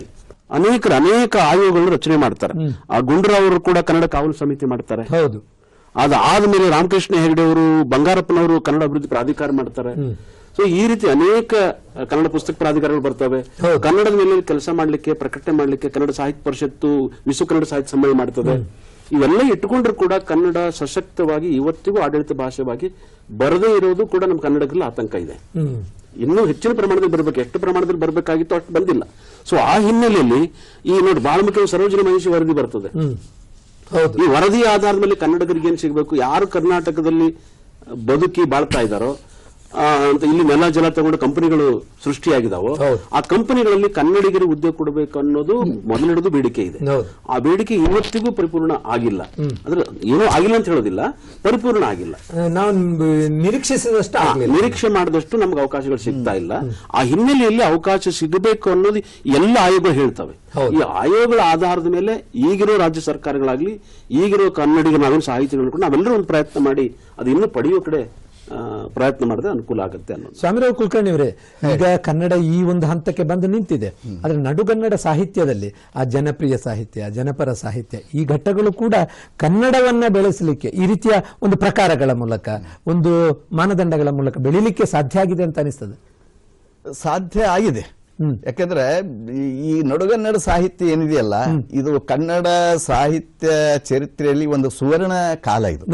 ಅನೇಕರು ಅನೇಕ ಆಯೋಗಗಳನ್ನು ರಚನೆ ಮಾಡ್ತಾರೆ. ಆ ಗುಂಡ್ರಾವ್ ಅವರು ಕೂಡ ಕನ್ನಡ ಕಾವಲು ಸಮಿತಿ ಮಾಡ್ತಾರೆ. ಹೌದು. ಅದಾದ್ಮೇಲೆ ರಾಮಕೃಷ್ಣ ಹೆಗಡೆ ಅವರು ಬಂಗಾರಪ್ಪನವರು ಕನ್ನಡ ಅಭಿವೃದ್ಧಿ ಪ್ರಾಧಿಕಾರ ಮಾಡ್ತಾರೆ. ಸೊ ಈ ರೀತಿ ಅನೇಕ ಕನ್ನಡ ಪುಸ್ತಕ ಪ್ರಾಧಿಕಾರಗಳು ಬರ್ತವೆ. ಕನ್ನಡದ ಮೇಲೆ ಕೆಲಸ ಮಾಡ್ಲಿಕ್ಕೆ ಪ್ರಕಟಣೆ ಮಾಡ್ಲಿಕ್ಕೆ ಕನ್ನಡ ಸಾಹಿತ್ಯ ಪರಿಷತ್ತು ವಿಶ್ವ ಕನ್ನಡ ಸಾಹಿತ್ಯ ಸಮ್ಮೇಳನ ಮಾಡ್ತದೆ. ಇವೆಲ್ಲ ಇಟ್ಟುಕೊಂಡ್ರೂ ಕೂಡ ಕನ್ನಡ ಸಶಕ್ತವಾಗಿ ಇವತ್ತಿಗೂ ಆಡಳಿತ ಭಾಷೆವಾಗಿ ಬರದೇ ಇರೋದು ಕೂಡ ನಮ್ಮ ಕನ್ನಡದಲ್ಲಿ ಆತಂಕ ಇದೆ. ಇನ್ನೂ ಹೆಚ್ಚಿನ ಪ್ರಮಾಣದಲ್ಲಿ ಬರಬೇಕು ಎಷ್ಟು ಪ್ರಮಾಣದಲ್ಲಿ ಬರಬೇಕಾಗಿತ್ತು ಅಷ್ಟು ಬಂದಿಲ್ಲ. ಸೊ ಆ ಹಿನ್ನೆಲೆಯಲ್ಲಿ ಈ ನೋಡಿ ಬಾಳ ಮುಖ್ಯ ಸರೋಜಿನಿ ಮಹಿಷಿ ವರದಿ ಬರ್ತದೆ. ಈ ವರದಿ ಆಧಾರದ ಮೇಲೆ ಕನ್ನಡಿಗರಿಗೆ ಏನ್ ಸಿಗಬೇಕು? ಯಾರು ಕರ್ನಾಟಕದಲ್ಲಿ ಬದುಕಿ ಬಾಳ್ತಾ ಇದ್ದಾರೋ ಅಂತ ಇಲ್ಲಿ ನೆಲ ಜಲ ತಗೊಂಡು ಕಂಪನಿಗಳು ಸೃಷ್ಟಿಯಾಗಿದಾವೋ ಆ ಕಂಪನಿಗಳಲ್ಲಿ ಕನ್ನಡಿಗರು ಉದ್ಯೋಗ ಕೊಡಬೇಕು ಅನ್ನೋದು ಮೊದಲಿಡೋದು ಬೇಡಿಕೆ ಇದೆ. ಆ ಬೇಡಿಕೆ ಇವತ್ತಿಗೂ ಪರಿಪೂರ್ಣ ಆಗಿಲ್ಲ. ಅಂದ್ರೆ ಏನೋ ಆಗಿಲ್ಲ ಅಂತ ಹೇಳೋದಿಲ್ಲ ಪರಿಪೂರ್ಣ ಆಗಿಲ್ಲ. ನಾವು ನಿರೀಕ್ಷಿಸಿದಷ್ಟು ನಿರೀಕ್ಷೆ ಮಾಡಿದಷ್ಟು ನಮ್ಗೆ ಅವಕಾಶಗಳು ಸಿಗ್ತಾ ಇಲ್ಲ. ಆ ಹಿನ್ನೆಲೆಯಲ್ಲಿ ಅವಕಾಶ ಸಿಗಬೇಕು ಅನ್ನೋದು ಎಲ್ಲ ಆಯೋಗಗಳು ಹೇಳ್ತವೆ. ಈ ಆಯೋಗಗಳ ಆಧಾರದ ಮೇಲೆ ಈಗಿರೋ ರಾಜ್ಯ ಸರ್ಕಾರಗಳಾಗ್ಲಿ ಈಗಿರೋ ಕನ್ನಡಿಗನಾಗಲಿ ಸಾಹಿತಿಗಳು ಕೂಡ ನಾವೆಲ್ಲರೂ ಒಂದು ಪ್ರಯತ್ನ ಮಾಡಿ ಅದು ಇನ್ನೂ ಪಡೆಯೋ ಕಡೆ ಪ್ರಯತ್ನ ಮಾಡಿದ್ರೆ ಅನುಕೂಲ ಆಗುತ್ತೆ ಅನ್ನೋದು. ಸ್ವಾಮಿರಾವ್ ಕುಲಕರ್ಣಿ ಅವರೇ ಈಗ ಕನ್ನಡ ಈ ಒಂದು ಹಂತಕ್ಕೆ ಬಂದು ನಿಂತಿದೆ. ಆದ್ರೆ ನಡುಗನ್ನಡ ಸಾಹಿತ್ಯದಲ್ಲಿ ಆ ಜನಪ್ರಿಯ ಸಾಹಿತ್ಯ ಜನಪರ ಸಾಹಿತ್ಯ ಈ ಘಟ್ಟಗಳು ಕೂಡ ಕನ್ನಡವನ್ನ ಬೆಳೆಸಲಿಕ್ಕೆ ಈ ರೀತಿಯ ಒಂದು ಪ್ರಕಾರಗಳ ಮೂಲಕ ಒಂದು ಮಾನದಂಡಗಳ ಮೂಲಕ ಬೆಳಿಲಿಕ್ಕೆ ಸಾಧ್ಯ ಆಗಿದೆ ಅಂತ ಅನಿಸ್ತದೆ. ಸಾಧ್ಯ ಆಗಿದೆ. ಯಾಕೆಂದ್ರೆ ಯಾಕಂದ್ರೆ ಈ- ನಡುಗನ್ನಡ ಸಾಹಿತ್ಯ ಏನಿದೆಯಲ್ಲ ಇದು ಕನ್ನಡ ಸಾಹಿತ್ಯ ಚರಿತ್ರೆಯಲ್ಲಿ ಒಂದು ಸುವರ್ಣ ಕಾಲ ಇದು.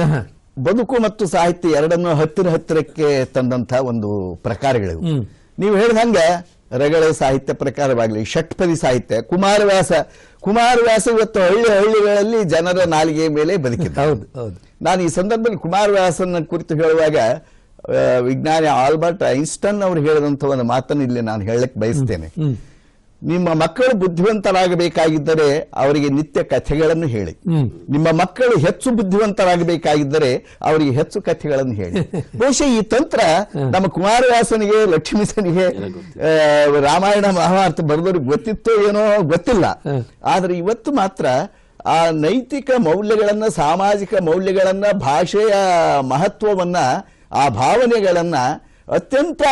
ಬದುಕು ಮತ್ತು ಸಾಹಿತ್ಯ ಎರಡನ್ನು ಹತ್ತಿರ ಹತ್ತಿರಕ್ಕೆ ತಂದಂತಹ ಒಂದು ಪ್ರಕಾರಗಳಿವೆ. ನೀವು ಹೇಳಿದಂಗೆ ರಗಳೆ ಸಾಹಿತ್ಯ ಪ್ರಕಾರವಾಗಲಿ ಷಟ್ಪದಿ ಸಾಹಿತ್ಯ ಕುಮಾರವ್ಯಾಸ ಕುಮಾರವ್ಯಾಸ ಇವತ್ತು ಹಳ್ಳಿ ಹಳ್ಳಿಗಳಲ್ಲಿ ಜನರ ನಾಲಿಗೆ ಮೇಲೆ ಬದುಕಿದ್ದ ಹೌದು ಹೌದು. ನಾನು ಈ ಸಂದರ್ಭದಲ್ಲಿ ಕುಮಾರವ್ಯಾಸನ ಕುರಿತು ಹೇಳುವಾಗ ವಿಜ್ಞಾನಿ ಆಲ್ಬರ್ಟ್ ಐನ್ಸ್ಟನ್ ಅವರು ಹೇಳಿದಂತ ಒಂದು ಮಾತನ್ನು ಇಲ್ಲಿ ನಾನು ಹೇಳಕ್ ಬಯಸ್ತೇನೆ. ನಿಮ್ಮ ಮಕ್ಕಳು ಬುದ್ಧಿವಂತರಾಗಬೇಕಾಗಿದ್ದರೆ ಅವರಿಗೆ ನಿತ್ಯ ಕಥೆಗಳನ್ನು ಹೇಳಿ. ನಿಮ್ಮ ಮಕ್ಕಳು ಹೆಚ್ಚು ಬುದ್ಧಿವಂತರಾಗಬೇಕಾಗಿದ್ದರೆ ಅವರಿಗೆ ಹೆಚ್ಚು ಕಥೆಗಳನ್ನು ಹೇಳಿ. ಬಹುಶಃ ಈ ತಂತ್ರ ನಮ್ಮ ಕುಮಾರವ್ಯಾಸನಿಗೆ ಲಕ್ಷ್ಮೀಸನಿಗೆ ರಾಮಾಯಣ ಮಹಾಭಾರತ ಬರೆದವ್ರಿಗೆ ಗೊತ್ತಿತ್ತೋ ಏನೋ ಗೊತ್ತಿಲ್ಲ. ಆದರೆ ಇವತ್ತು ಮಾತ್ರ ಆ ನೈತಿಕ ಮೌಲ್ಯಗಳನ್ನ ಸಾಮಾಜಿಕ ಮೌಲ್ಯಗಳನ್ನ ಭಾಷೆಯ ಮಹತ್ವವನ್ನ ಆ ಭಾವನೆಗಳನ್ನ ಅತ್ಯಂತ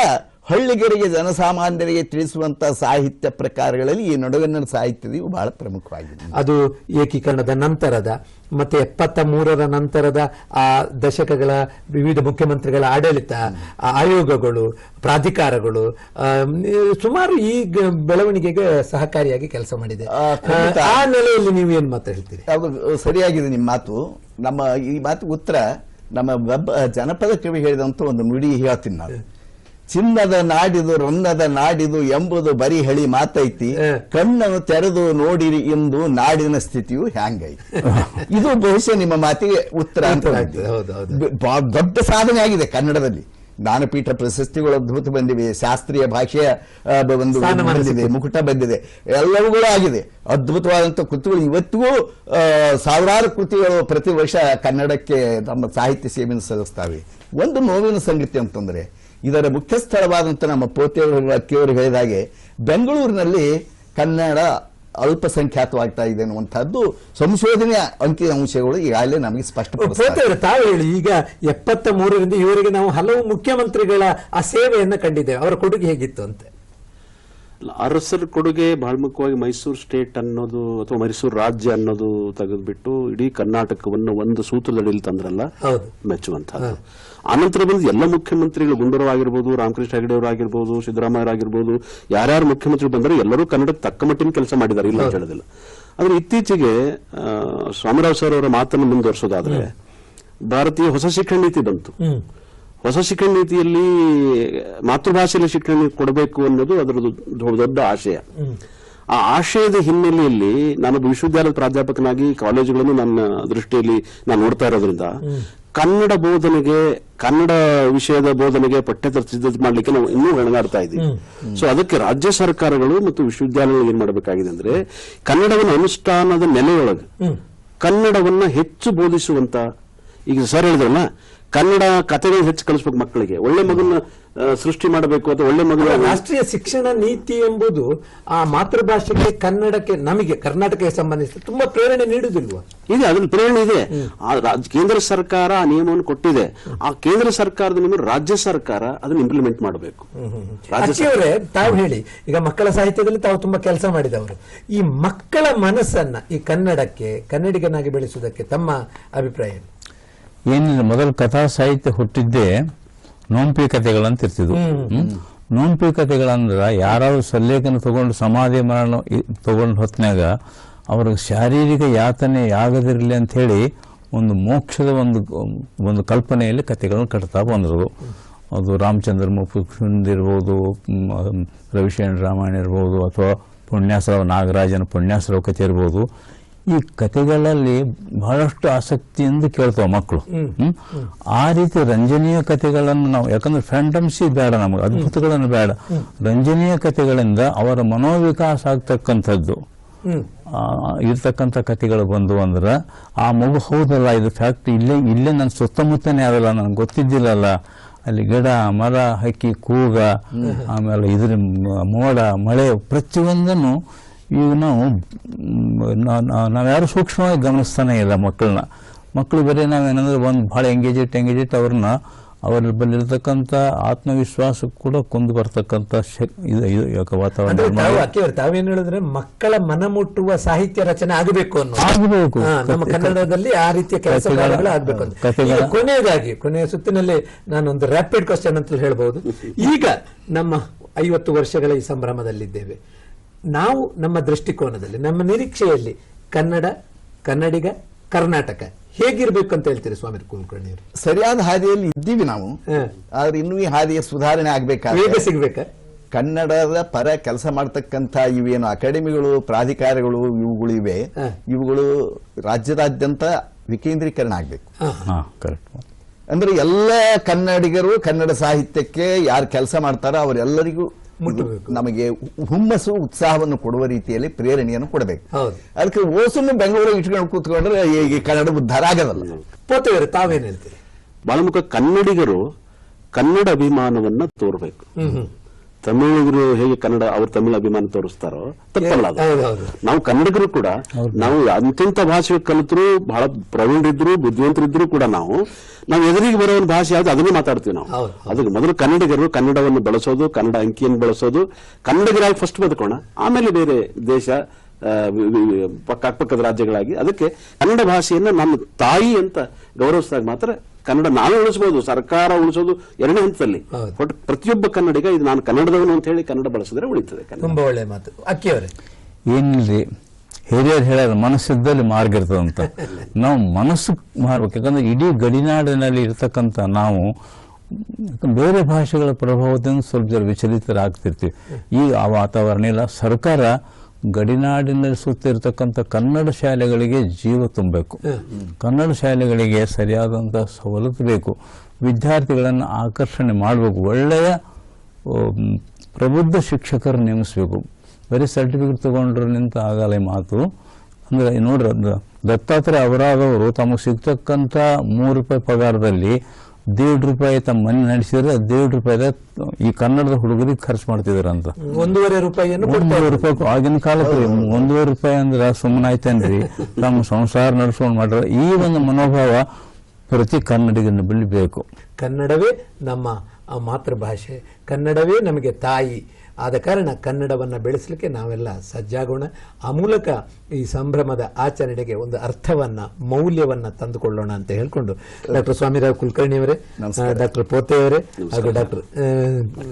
ಹಳ್ಳಿಗರಿಗೆ ಜನಸಾಮಾನ್ಯರಿಗೆ ತಿಳಿಸುವಂತ ಸಾಹಿತ್ಯ ಪ್ರಕಾರಗಳಲ್ಲಿ ಈ ನಡುಗನ್ನಡ ಸಾಹಿತ್ಯದ ಬಹಳ ಪ್ರಮುಖವಾಗಿದೆ. ಅದು ಏಕೀಕರಣದ ನಂತರದ ಮತ್ತೆ ಎಪ್ಪತ್ತ ಮೂರರ ನಂತರದ ಆ ದಶಕಗಳ ವಿವಿಧ ಮುಖ್ಯಮಂತ್ರಿಗಳ ಆಡಳಿತ ಆಯೋಗಗಳು ಪ್ರಾಧಿಕಾರಗಳು ಸುಮಾರು ಈ ಬೆಳವಣಿಗೆಗೆ ಸಹಕಾರಿಯಾಗಿ ಕೆಲಸ ಮಾಡಿದೆ. ಆ. ನೆಲೆಯಲ್ಲಿ ನೀವು ಏನ್ ಮಾತು ಹೇಳ್ತೀರಿ? ಅದು ಸರಿಯಾಗಿದೆ ನಿಮ್ಮ ಮಾತು. ನಮ್ಮ ಈ ಮಾತು ಉತ್ತರ ನಮ್ಮ ಜನಪದ ಕವಿ ಹೇಳಿದಂತ ಒಂದು ನುಡಿ ಹೇಳ್ತೀನಿ ನಾನು. ಚಿನ್ನದ ನಾಡಿದು ರನ್ನದ ನಾಡಿದು ಎಂಬುದು ಬರಿ ಹೇಳಿ ಮಾತೈತಿ. ಕಣ್ಣನ್ನು ತೆರೆದು ನೋಡಿರಿ ಎಂದು ನಾಡಿನ ಸ್ಥಿತಿಯು ಹ್ಯಾಂಗೈತಿ. ಇದು ಬಹುಶಃ ನಿಮ್ಮ ಮಾತಿಗೆ ಉತ್ತರ ಅಂತ ದೊಡ್ಡ ಸಾಧನೆ ಆಗಿದೆ ಕನ್ನಡದಲ್ಲಿ. ಜ್ಞಾನಪೀಠ ಪ್ರಶಸ್ತಿಗಳು ಅದ್ಭುತ ಬಂದಿವೆ ಶಾಸ್ತ್ರೀಯ ಭಾಷೆಯ ಒಂದು ಬಂದಿದೆ ಮುಕುಟ ಬಂದಿದೆ. ಎಲ್ಲವುಗಳು ಆಗಿದೆ. ಅದ್ಭುತವಾದಂಥ ಕೃತಿಗಳು. ಇವತ್ತಿಗೂ ಸಾವಿರಾರು ಕೃತಿಗಳು ಪ್ರತಿ ವರ್ಷ ಕನ್ನಡಕ್ಕೆ ನಮ್ಮ ಸಾಹಿತ್ಯ ಸೇವೆಯನ್ನು ಸಲ್ಲಿಸ್ತಾವೆ. ಒಂದು ನೋವಿನ ಸಂಗತಿ ಅಂತಂದ್ರೆ ಇದರ ಮುಖ್ಯ ಸ್ಥಳವಾದಂಥ ನಮ್ಮ ಪೋತೆಯವರು ಅಕ್ಕಿಯವರು ಹೇಳಿದ ಹಾಗೆ, ಬೆಂಗಳೂರಿನಲ್ಲಿ ಕನ್ನಡ ಅಲ್ಪಸಂಖ್ಯಾತವಾಗ್ತಾ ಇದೆ ಅನ್ನುವಂಥದ್ದು ಸಂಶೋಧನೆಯ ಅಂಕಿ ಅಂಶಗಳು ಈಗಾಗಲೇ ನಮಗೆ ಸ್ಪಷ್ಟಪಡಿಸ್ತಾರೆ ತಾವು ಹೇಳಿ, ಈಗ ಎಪ್ಪತ್ತ ಮೂರರಿಂದ ಇವರಿಗೆ ನಾವು ಹಲವು ಮುಖ್ಯಮಂತ್ರಿಗಳ ಆ ಸೇವೆಯನ್ನು ಕಂಡಿದ್ದೇವೆ. ಅವರ ಕೊಡುಗೆ ಹೇಗಿತ್ತು ಅಂತ. ಅರಸರ ಕೊಡುಗೆ ಬಹಳ ಮುಖ್ಯವಾಗಿ ಮೈಸೂರು ಸ್ಟೇಟ್ ಅನ್ನೋದು ಅಥವಾ ಮೈಸೂರು ರಾಜ್ಯ ಅನ್ನೋದು ತೆಗೆದುಬಿಟ್ಟು ಇಡೀ ಕರ್ನಾಟಕವನ್ನು ಒಂದು ಸೂತ್ರದಡಿಯಲ್ಲಿ ತಂದ್ರಲ್ಲ? ಹೌದು. ಮೆಚ್ಚುವಂತಹದ್ದು ಆನಂತರ ಬಂದು ಎಲ್ಲ ಮುಖ್ಯಮಂತ್ರಿಗಳು ಗುಂಡೂರಾವ್ ಆಗಿರ್ಬೋದು ರಾಮಕೃಷ್ಣ ಹೆಗಡೆ ಅವರು ಆಗಿರ್ಬೋದು ಸಿದ್ದರಾಮಯ್ಯ ಆಗಿರ್ಬೋದು ಯಾರ್ಯಾರು ಮುಖ್ಯಮಂತ್ರಿ ಬಂದರೆ ಎಲ್ಲರೂ ಕನ್ನಡಕ್ಕೆ ತಕ್ಕ ಮಟ್ಟಿನ ಕೆಲಸ ಮಾಡಿದ್ದಾರೆ ಇಲ್ಲ ಅಂತ ಹೇಳೋದಿಲ್ಲ. ಆದ್ರೆ ಇತ್ತೀಚೆಗೆ ಸ್ವಾಮಿರಾವ್ ಸರ್ ಅವರ ಮಾತನ್ನು ಮುಂದುವರಿಸೋದಾದ್ರೆ ಭಾರತೀಯ ಹೊಸ ಶಿಕ್ಷಣ ನೀತಿ ಬಂತು. ಹೊಸ ಶಿಕ್ಷಣ ನೀತಿಯಲ್ಲಿ ಮಾತೃಭಾಷೆಯಲ್ಲಿ ಶಿಕ್ಷಣ ಕೊಡಬೇಕು ಅನ್ನೋದು ಅದರದ್ದು ದೊಡ್ಡ ಆಶಯ. ಆ ಆಶಯದ ಹಿನ್ನೆಲೆಯಲ್ಲಿ ನಾನು ವಿಶ್ವವಿದ್ಯಾಲಯದ ಪ್ರಾಧ್ಯಾಪಕನಾಗಿ ಕಾಲೇಜುಗಳನ್ನು ನನ್ನ ದೃಷ್ಟಿಯಲ್ಲಿ ನಾನು ನೋಡ್ತಾ ಇರೋದ್ರಿಂದ ಕನ್ನಡ ಬೋಧನೆಗೆ, ಕನ್ನಡ ವಿಷಯದ ಬೋಧನೆಗೆ ಪಠ್ಯೇತರ ಸಿದ್ಧತೆ ಮಾಡ್ಲಿಕ್ಕೆ ನಾವು ಇನ್ನೂ ಹೆಣಗಾಡ್ತಾ ಇದ್ದೀವಿ. ಸೊ ಅದಕ್ಕೆ ರಾಜ್ಯ ಸರ್ಕಾರಗಳು ಮತ್ತು ವಿಶ್ವವಿದ್ಯಾಲಯಗಳು ಏನ್ ಮಾಡಬೇಕಾಗಿದೆ ಅಂದ್ರೆ ಕನ್ನಡವನ್ನು ಅನುಷ್ಠಾನದ ನೆಲೆಯೊಳಗೆ, ಕನ್ನಡವನ್ನ ಹೆಚ್ಚು ಬೋಧಿಸುವಂತ ಈಗ ಸರ್ ಹೇಳಿದ್ರಲ್ಲ ಕನ್ನಡ ಕಥೆಗಳು ಹೆಚ್ಚು ಕಲಿಸ್ಬೇಕು ಮಕ್ಕಳಿಗೆ. ಒಳ್ಳೆ ಮಗನ ಸೃಷ್ಟಿ ಮಾಡಬೇಕು ಅಥವಾ ಒಳ್ಳೆ ಮಗನ ರಾಷ್ಟ್ರೀಯ ಶಿಕ್ಷಣ ನೀತಿ ಎಂಬುದು ಆ ಮಾತೃಭಾಷೆಗೆ ಕನ್ನಡಕ್ಕೆ ನಮಗೆ ಕರ್ನಾಟಕಕ್ಕೆ ಸಂಬಂಧಿಸಿದ ತುಂಬಾ ಪ್ರೇರಣೆ ನೀಡುವುದಿಲ್ವಾ? ಇದೆ ಅದ್ರಲ್ಲಿ ಪ್ರೇರಣೆ ಇದೆ. ಕೇಂದ್ರ ಸರ್ಕಾರ ಆ ನಿಯಮವನ್ನು ಕೊಟ್ಟಿದೆ. ಆ ಕೇಂದ್ರ ಸರ್ಕಾರದ ನಿಯಮ ರಾಜ್ಯ ಸರ್ಕಾರ ಅದನ್ನ ಇಂಪ್ಲಿಮೆಂಟ್ ಮಾಡಬೇಕು. ರಾಜ್ಯವರೇ ತಾವು ಹೇಳಿ ಈಗ ಮಕ್ಕಳ ಸಾಹಿತ್ಯದಲ್ಲಿ ತಾವು ತುಂಬಾ ಕೆಲಸ ಮಾಡಿದವರು. ಈ ಮಕ್ಕಳ ಮನಸ್ಸನ್ನ ಈ ಕನ್ನಡಕ್ಕೆ ಕನ್ನಡಿಗನಾಗಿ ಬೆಳೆಸುವುದಕ್ಕೆ ತಮ್ಮ ಅಭಿಪ್ರಾಯ? ಏನಿಲ್ಲ ಮೊದಲು ಕಥಾ ಸಾಹಿತ್ಯ ಹುಟ್ಟಿದ್ದೇ ನೋಂಪಿ ಕಥೆಗಳಂತ ಇರ್ತಿದ್ವು? ನೋಂಪಿ ಕಥೆಗಳಂದ್ರ ಯಾರಾದ್ರೂ ಸಲ್ಲೇಖನ ತಗೊಂಡು ಸಮಾಧಿ ಮರಣ ತಗೊಂಡು ಹೊತ್ತಿನಾಗ ಅವ್ರಿಗೆ ಶಾರೀರಿಕ ಯಾತನೆ ಆಗದಿರಲಿ ಅಂತ ಹೇಳಿ ಒಂದು ಮೋಕ್ಷದ ಒಂದು ಒಂದು ಕಲ್ಪನೆಯಲ್ಲಿ ಕಥೆಗಳನ್ನು ಕಟ್ತಾ ಬಂದರು ಅದು ರಾಮಚಂದ್ರ ಮುಕುಂದ್ ಇರ್ಬೋದು ರವಿಶೇಣ್ ರಾಮಾಯಣ ಇರ್ಬೋದು ಅಥವಾ ಪುಣ್ಯಾಸರಾವ್ ನಾಗರಾಜನ ಪುಣ್ಯಾಸರಾವ್ ಕಥೆ ಇರ್ಬೋದು. ಈ ಕಥೆಗಳಲ್ಲಿ ಬಹಳಷ್ಟು ಆಸಕ್ತಿಯಿಂದ ಕೇಳ್ತಾವ ಮಕ್ಕಳು. ಹ್ಮ್? ಆ ರೀತಿ ರಂಜನೀಯ ಕಥೆಗಳನ್ನು ನಾವು ಯಾಕಂದ್ರೆ ಫ್ಯಾಂಟಮ್ಸಿ ಬೇಡ ನಮಗೆ ಅದ್ಭುತಗಳನ್ನು ಬೇಡ. ರಂಜನೀಯ ಕಥೆಗಳಿಂದ ಅವರ ಮನೋವಿಕಾಸ ಆಗ್ತಕ್ಕಂಥದ್ದು. ಇರ್ತಕ್ಕಂಥ ಕಥೆಗಳು ಬಂದು ಅಂದ್ರೆ ಆ ಮಗು ಹೌದಲ್ಲ ಇದು ಫ್ಯಾಕ್ಟ್ ಇಲ್ಲೇ ಇಲ್ಲೇ ನನ್ನ ಸುತ್ತಮುತ್ತನೇ ಅದಲ್ಲ ನನಗೆ ಗೊತ್ತಿದ್ದಿಲ್ಲಲ್ಲ. ಅಲ್ಲಿ ಗಿಡ ಮರ ಹಕ್ಕಿ ಕೂಗ ಆಮೇಲೆ ಇದ್ರ ಮೋಡ ಮಳೆ ಪ್ರತಿಯೊಂದನ್ನು ಈಗ ನಾವು ನಾವ್ಯಾರು ಸೂಕ್ಷ್ಮವಾಗಿ ಗಮನಿಸ್ತಾನೆ ಇಲ್ಲ ಮಕ್ಕಳನ್ನ. ಮಕ್ಕಳು ಬರೀ ನಾವೇನಂದ್ರೆ ಒಂದು ಭಾಳ ಎಂಗೇಜೆಟ್ ಎಂಗೇಜೆಟ್ ಅವ್ರನ್ನ ಅವರ ಬಲ್ಲಿರ್ತಕ್ಕಂಥ ಆತ್ಮವಿಶ್ವಾಸ ಕೂಡ ಕೊಂದು ಬರ್ತಕ್ಕಂಥ ವಾತಾವರಣ ತಾವೇನ್ ಹೇಳಿದ್ರೆ ಮಕ್ಕಳ ಮನ ಮುಟ್ಟುವ ಸಾಹಿತ್ಯ ರಚನೆ ಆಗಬೇಕು ಅನ್ನೋ ಆಗಬೇಕು. ನಮ್ಮ ಕನ್ನಡದಲ್ಲಿ ಆ ರೀತಿಯ ಕೆಲಸ ಆಗಬೇಕು ಕೊನೆಯದಾಗಿ ಕೊನೆಯ ಸುತ್ತಿನಲ್ಲಿ ನಾನೊಂದು ರ್ಯಾಪಿಡ್ ಕ್ವಶನ್ ಅಂತ ಹೇಳ್ಬಹುದು. ಈಗ ನಮ್ಮ ಐವತ್ತು ವರ್ಷಗಳ ಈ ಸಂಭ್ರಮದಲ್ಲಿದ್ದೇವೆ. ನಾವು ನಮ್ಮ ದೃಷ್ಟಿಕೋನದಲ್ಲಿ ನಮ್ಮ ನಿರೀಕ್ಷೆಯಲ್ಲಿ ಕನ್ನಡ ಕನ್ನಡಿಗ ಕರ್ನಾಟಕ ಹೇಗಿರ್ಬೇಕು ಅಂತ ಹೇಳ್ತೀರಿ ಸ್ವಾಮಿ ಕುಲಕರ್ಣಿ ಅವರು ಸರಿಯಾದ ಹಾದಿಯಲ್ಲಿ ಇದ್ದೀವಿ ನಾವು. ಆದ್ರೆ ಇನ್ನೂ ಈ ಹಾದಿಯ ಸುಧಾರಣೆ ಆಗ್ಬೇಕಾದ್ರೆ ಸಿಗ್ಬೇಕಾ ಕನ್ನಡದ ಪರ ಕೆಲಸ ಮಾಡ್ತಕ್ಕಂಥ ಇವೇನು ಅಕಾಡೆಮಿಗಳು ಪ್ರಾಧಿಕಾರಗಳು ಇವುಗಳು ಇವೆ ಇವುಗಳು ರಾಜ್ಯದಾದ್ಯಂತ ವಿಕೇಂದ್ರೀಕರಣ ಆಗ್ಬೇಕು ಹಾ. ಹಾ ಕರೆಕ್ಟ್ ಅಂದ್ರೆ ಎಲ್ಲ ಕನ್ನಡಿಗರು ಕನ್ನಡ ಸಾಹಿತ್ಯಕ್ಕೆ ಯಾರು ಕೆಲಸ ಮಾಡ್ತಾರೋ ಅವರೆಲ್ಲರಿಗೂ. ನಮಗೆ ಹುಮ್ಮಸ್ಸು ಉತ್ಸಾಹವನ್ನು ಕೊಡುವ ರೀತಿಯಲ್ಲಿ ಪ್ರೇರಣೆಯನ್ನು ಕೊಡಬೇಕು. ಅದಕ್ಕೆ ಓಸನ್ನು ಬೆಂಗಳೂರಿಗೆ ಇಟ್ಕೊಂಡು ಕೂತ್ಕೊಂಡ್ರೆ ಈ ಕನ್ನಡ ಉದ್ಧಾರ ಆಗದಲ್ಲ ಪೋತೆಯವರು ತಾವೇನು ಹೇಳ್ತೀರಿ? ಬಾಲಮುಖ ಕನ್ನಡಿಗರು ಕನ್ನಡ ಅಭಿಮಾನವನ್ನ ತೋರ್ಬೇಕು. ತಮಿಳಿಗರು ಹೇಗೆ ಕನ್ನಡ ಅವ್ರ ತಮಿಳು ಅಭಿಮಾನ ತೋರಿಸ್ತಾರೋ ತಪ್ಪಲ್ಲ ನಾವು ಕನ್ನಡಿಗರು ಕೂಡ ನಾವು ಅಂತಿಂತ ಭಾಷೆ ಕಲಿತರು ಬಹಳ ಪ್ರವೀಣರಿದ್ರು ಬುದ್ಧಿವಂತರಿದ್ರು ಕೂಡ ನಾವು ನಾವು ಎದುರಿಗೆ ಬರೋ ಒಂದು ಭಾಷೆ ಯಾವ್ದು ಅದನ್ನೇ ಮಾತಾಡ್ತೀವಿ ನಾವು. ಅದಕ್ಕೆ ಮೊದಲು ಕನ್ನಡಿಗರು ಕನ್ನಡವನ್ನು ಬಳಸೋದು ಕನ್ನಡ ಅಂಕಿಯನ್ನು ಬಳಸೋದು ಕನ್ನಡಿಗರಾಗಿ ಫಸ್ಟ್ ಬದುಕೋಣ ಆಮೇಲೆ ಬೇರೆ ದೇಶ ಅಕ್ಕಪಕ್ಕದ ರಾಜ್ಯಗಳಾಗಿ ಅದಕ್ಕೆ ಕನ್ನಡ ಭಾಷೆಯನ್ನ ನಮ್ಮ ತಾಯಿ ಅಂತ ಗೌರವಿಸಿದಾಗ ಮಾತ್ರ ಕನ್ನಡ ನಾವೇ ಉಳಿಸಬಹುದು ಸರ್ಕಾರ ಉಳಿಸೋದು ಎರಡನೇ ಹಂತದಲ್ಲಿ. ಬಟ್ ಪ್ರತಿಯೊಬ್ಬ ಕನ್ನಡಿಗ ಇದು ನಾನು ಕನ್ನಡದವನು ಅಂತ ಹೇಳಿ ಕನ್ನಡ ಬಳಸಿದ್ರೆ ಉಳಿತದೆ ತುಂಬಾ ಒಳ್ಳೆ ಮಾತು. ಅಕ್ಕಿಯವರೇ? ಏನಿಲ್ರಿ ಹಿರಿಯರು ಹೇಳ್ಯಾರ ಮನಸ್ಸಿದ್ದಲ್ಲಿ ಮಾರ್ಗ ಇರ್ತದಂತ. ನಾವು ಮನಸ್ಸು ಮಾರ್ಬೇಕು ಯಾಕಂದ್ರೆ ಇಡೀ ಗಡಿನಾಡಿನಲ್ಲಿ ಇರ್ತಕ್ಕಂಥ ನಾವು ಬೇರೆ ಭಾಷೆಗಳ ಪ್ರಭಾವದಿಂದ ಸ್ವಲ್ಪ ಜನ ವಿಚಲಿತರಾಗ್ತಿರ್ತೀವಿ. ಈಗ ಆ ವಾತಾವರಣ ಇಲ್ಲ ಸರ್ಕಾರ ಗಡಿನಾಡಿನಲ್ಲಿ ಸುತ್ತಿರ್ತಕ್ಕಂಥ ಕನ್ನಡ ಶಾಲೆಗಳಿಗೆ ಜೀವ ತುಂಬಬೇಕು. ಕನ್ನಡ ಶಾಲೆಗಳಿಗೆ ಸರಿಯಾದಂಥ ಸವಲತ್ತು ಬೇಕು. ವಿದ್ಯಾರ್ಥಿಗಳನ್ನು ಆಕರ್ಷಣೆ ಮಾಡಬೇಕು. ಒಳ್ಳೆಯ ಪ್ರಬುದ್ಧ ಶಿಕ್ಷಕರು ನೇಮಿಸಬೇಕು. ಬರೀ ಸರ್ಟಿಫಿಕೇಟ್ ತಗೊಂಡ್ರು ನಿಂತ ಆಗಲ್ಲ ಈ ಮಾತು. ಅಂದ್ರೆ ನೋಡ್ರಿ ದತ್ತಾತ್ರೇಯ ಅವರಾದವರು ತಮಗೆ ಸಿಗ್ತಕ್ಕಂಥ ಮೂರು ರೂಪಾಯಿ ಪಗಾರದಲ್ಲಿ ದೇಡ್ ರೂಪಾಯಿ ತಮ್ಮ ಮನೆ ನಡೆಸಿದ್ರೆ ದೇಡ್ ರೂಪಾಯಿ ಈ ಕನ್ನಡದ ಹುಡುಗರಿಗೆ ಖರ್ಚು ಮಾಡ್ತಿದಾರಂತ. ಒಂದೂವರೆ ರೂಪಾಯಿಯನ್ನು ಒಂದೂವರೆ ರೂಪಾಯಿ ಆಗಿನ ಕಾಲಕ್ಕೆ ಒಂದೂವರೆ ರೂಪಾಯಿ ಅಂದ್ರೆ ಸುಮ್ಮನೆ ಆಯ್ತೇನ್ರಿ? ತಮ್ಮ ಸಂಸಾರ ನಡೆಸ್ಕೊಂಡು ಮಾಡ್ರ ಈ ಒಂದು ಮನೋಭಾವ ಪ್ರತಿ ಕನ್ನಡಿಗನ ಬಿಳಿಬೇಕು ಕನ್ನಡವೇ ನಮ್ಮ ಆ ಮಾತೃಭಾಷೆ. ಕನ್ನಡವೇ ನಮಗೆ ತಾಯಿ. ಆದ ಕಾರಣ ಕನ್ನಡವನ್ನು ಬೆಳೆಸಲಿಕ್ಕೆ ನಾವೆಲ್ಲ ಸಜ್ಜಾಗೋಣ. ಆ ಮೂಲಕ ಈ ಸಂಭ್ರಮದ ಆಚರಣೆಗೆ ಒಂದು ಅರ್ಥವನ್ನ ಮೌಲ್ಯವನ್ನ ತಂದುಕೊಳ್ಳೋಣ ಅಂತ ಹೇಳ್ಕೊಂಡು ಡಾಕ್ಟರ್ ಸ್ವಾಮಿರಾವ್ ಕುಲಕರ್ಣಿಯವರೇ ಡಾಕ್ಟರ್ ಪೋತೆಯವರೇ ಹಾಗೂ ಡಾಕ್ಟರ್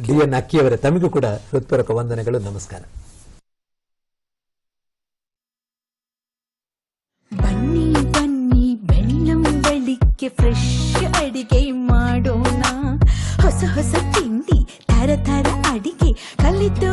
ಡಿ ಎನ್ ಅಕ್ಕಿಯವರೇ ತಮಗೂ ಕೂಡ ಹೃತ್ಪೂರ್ವಕ ವಂದನೆಗಳು ನಮಸ್ಕಾರ. ಬನ್ನಿ ಬನ್ನಿ ಬೆಳ್ಳಂಬಳಿಕೆ ಫ್ರೆಶ್ ಅಡಿಗೆ ಮಾಡೋಣ. ಸೊಗಸು ತಿಂಡಿ ತರ ತರ ಅಡಿಗೆ ಕಲಿತು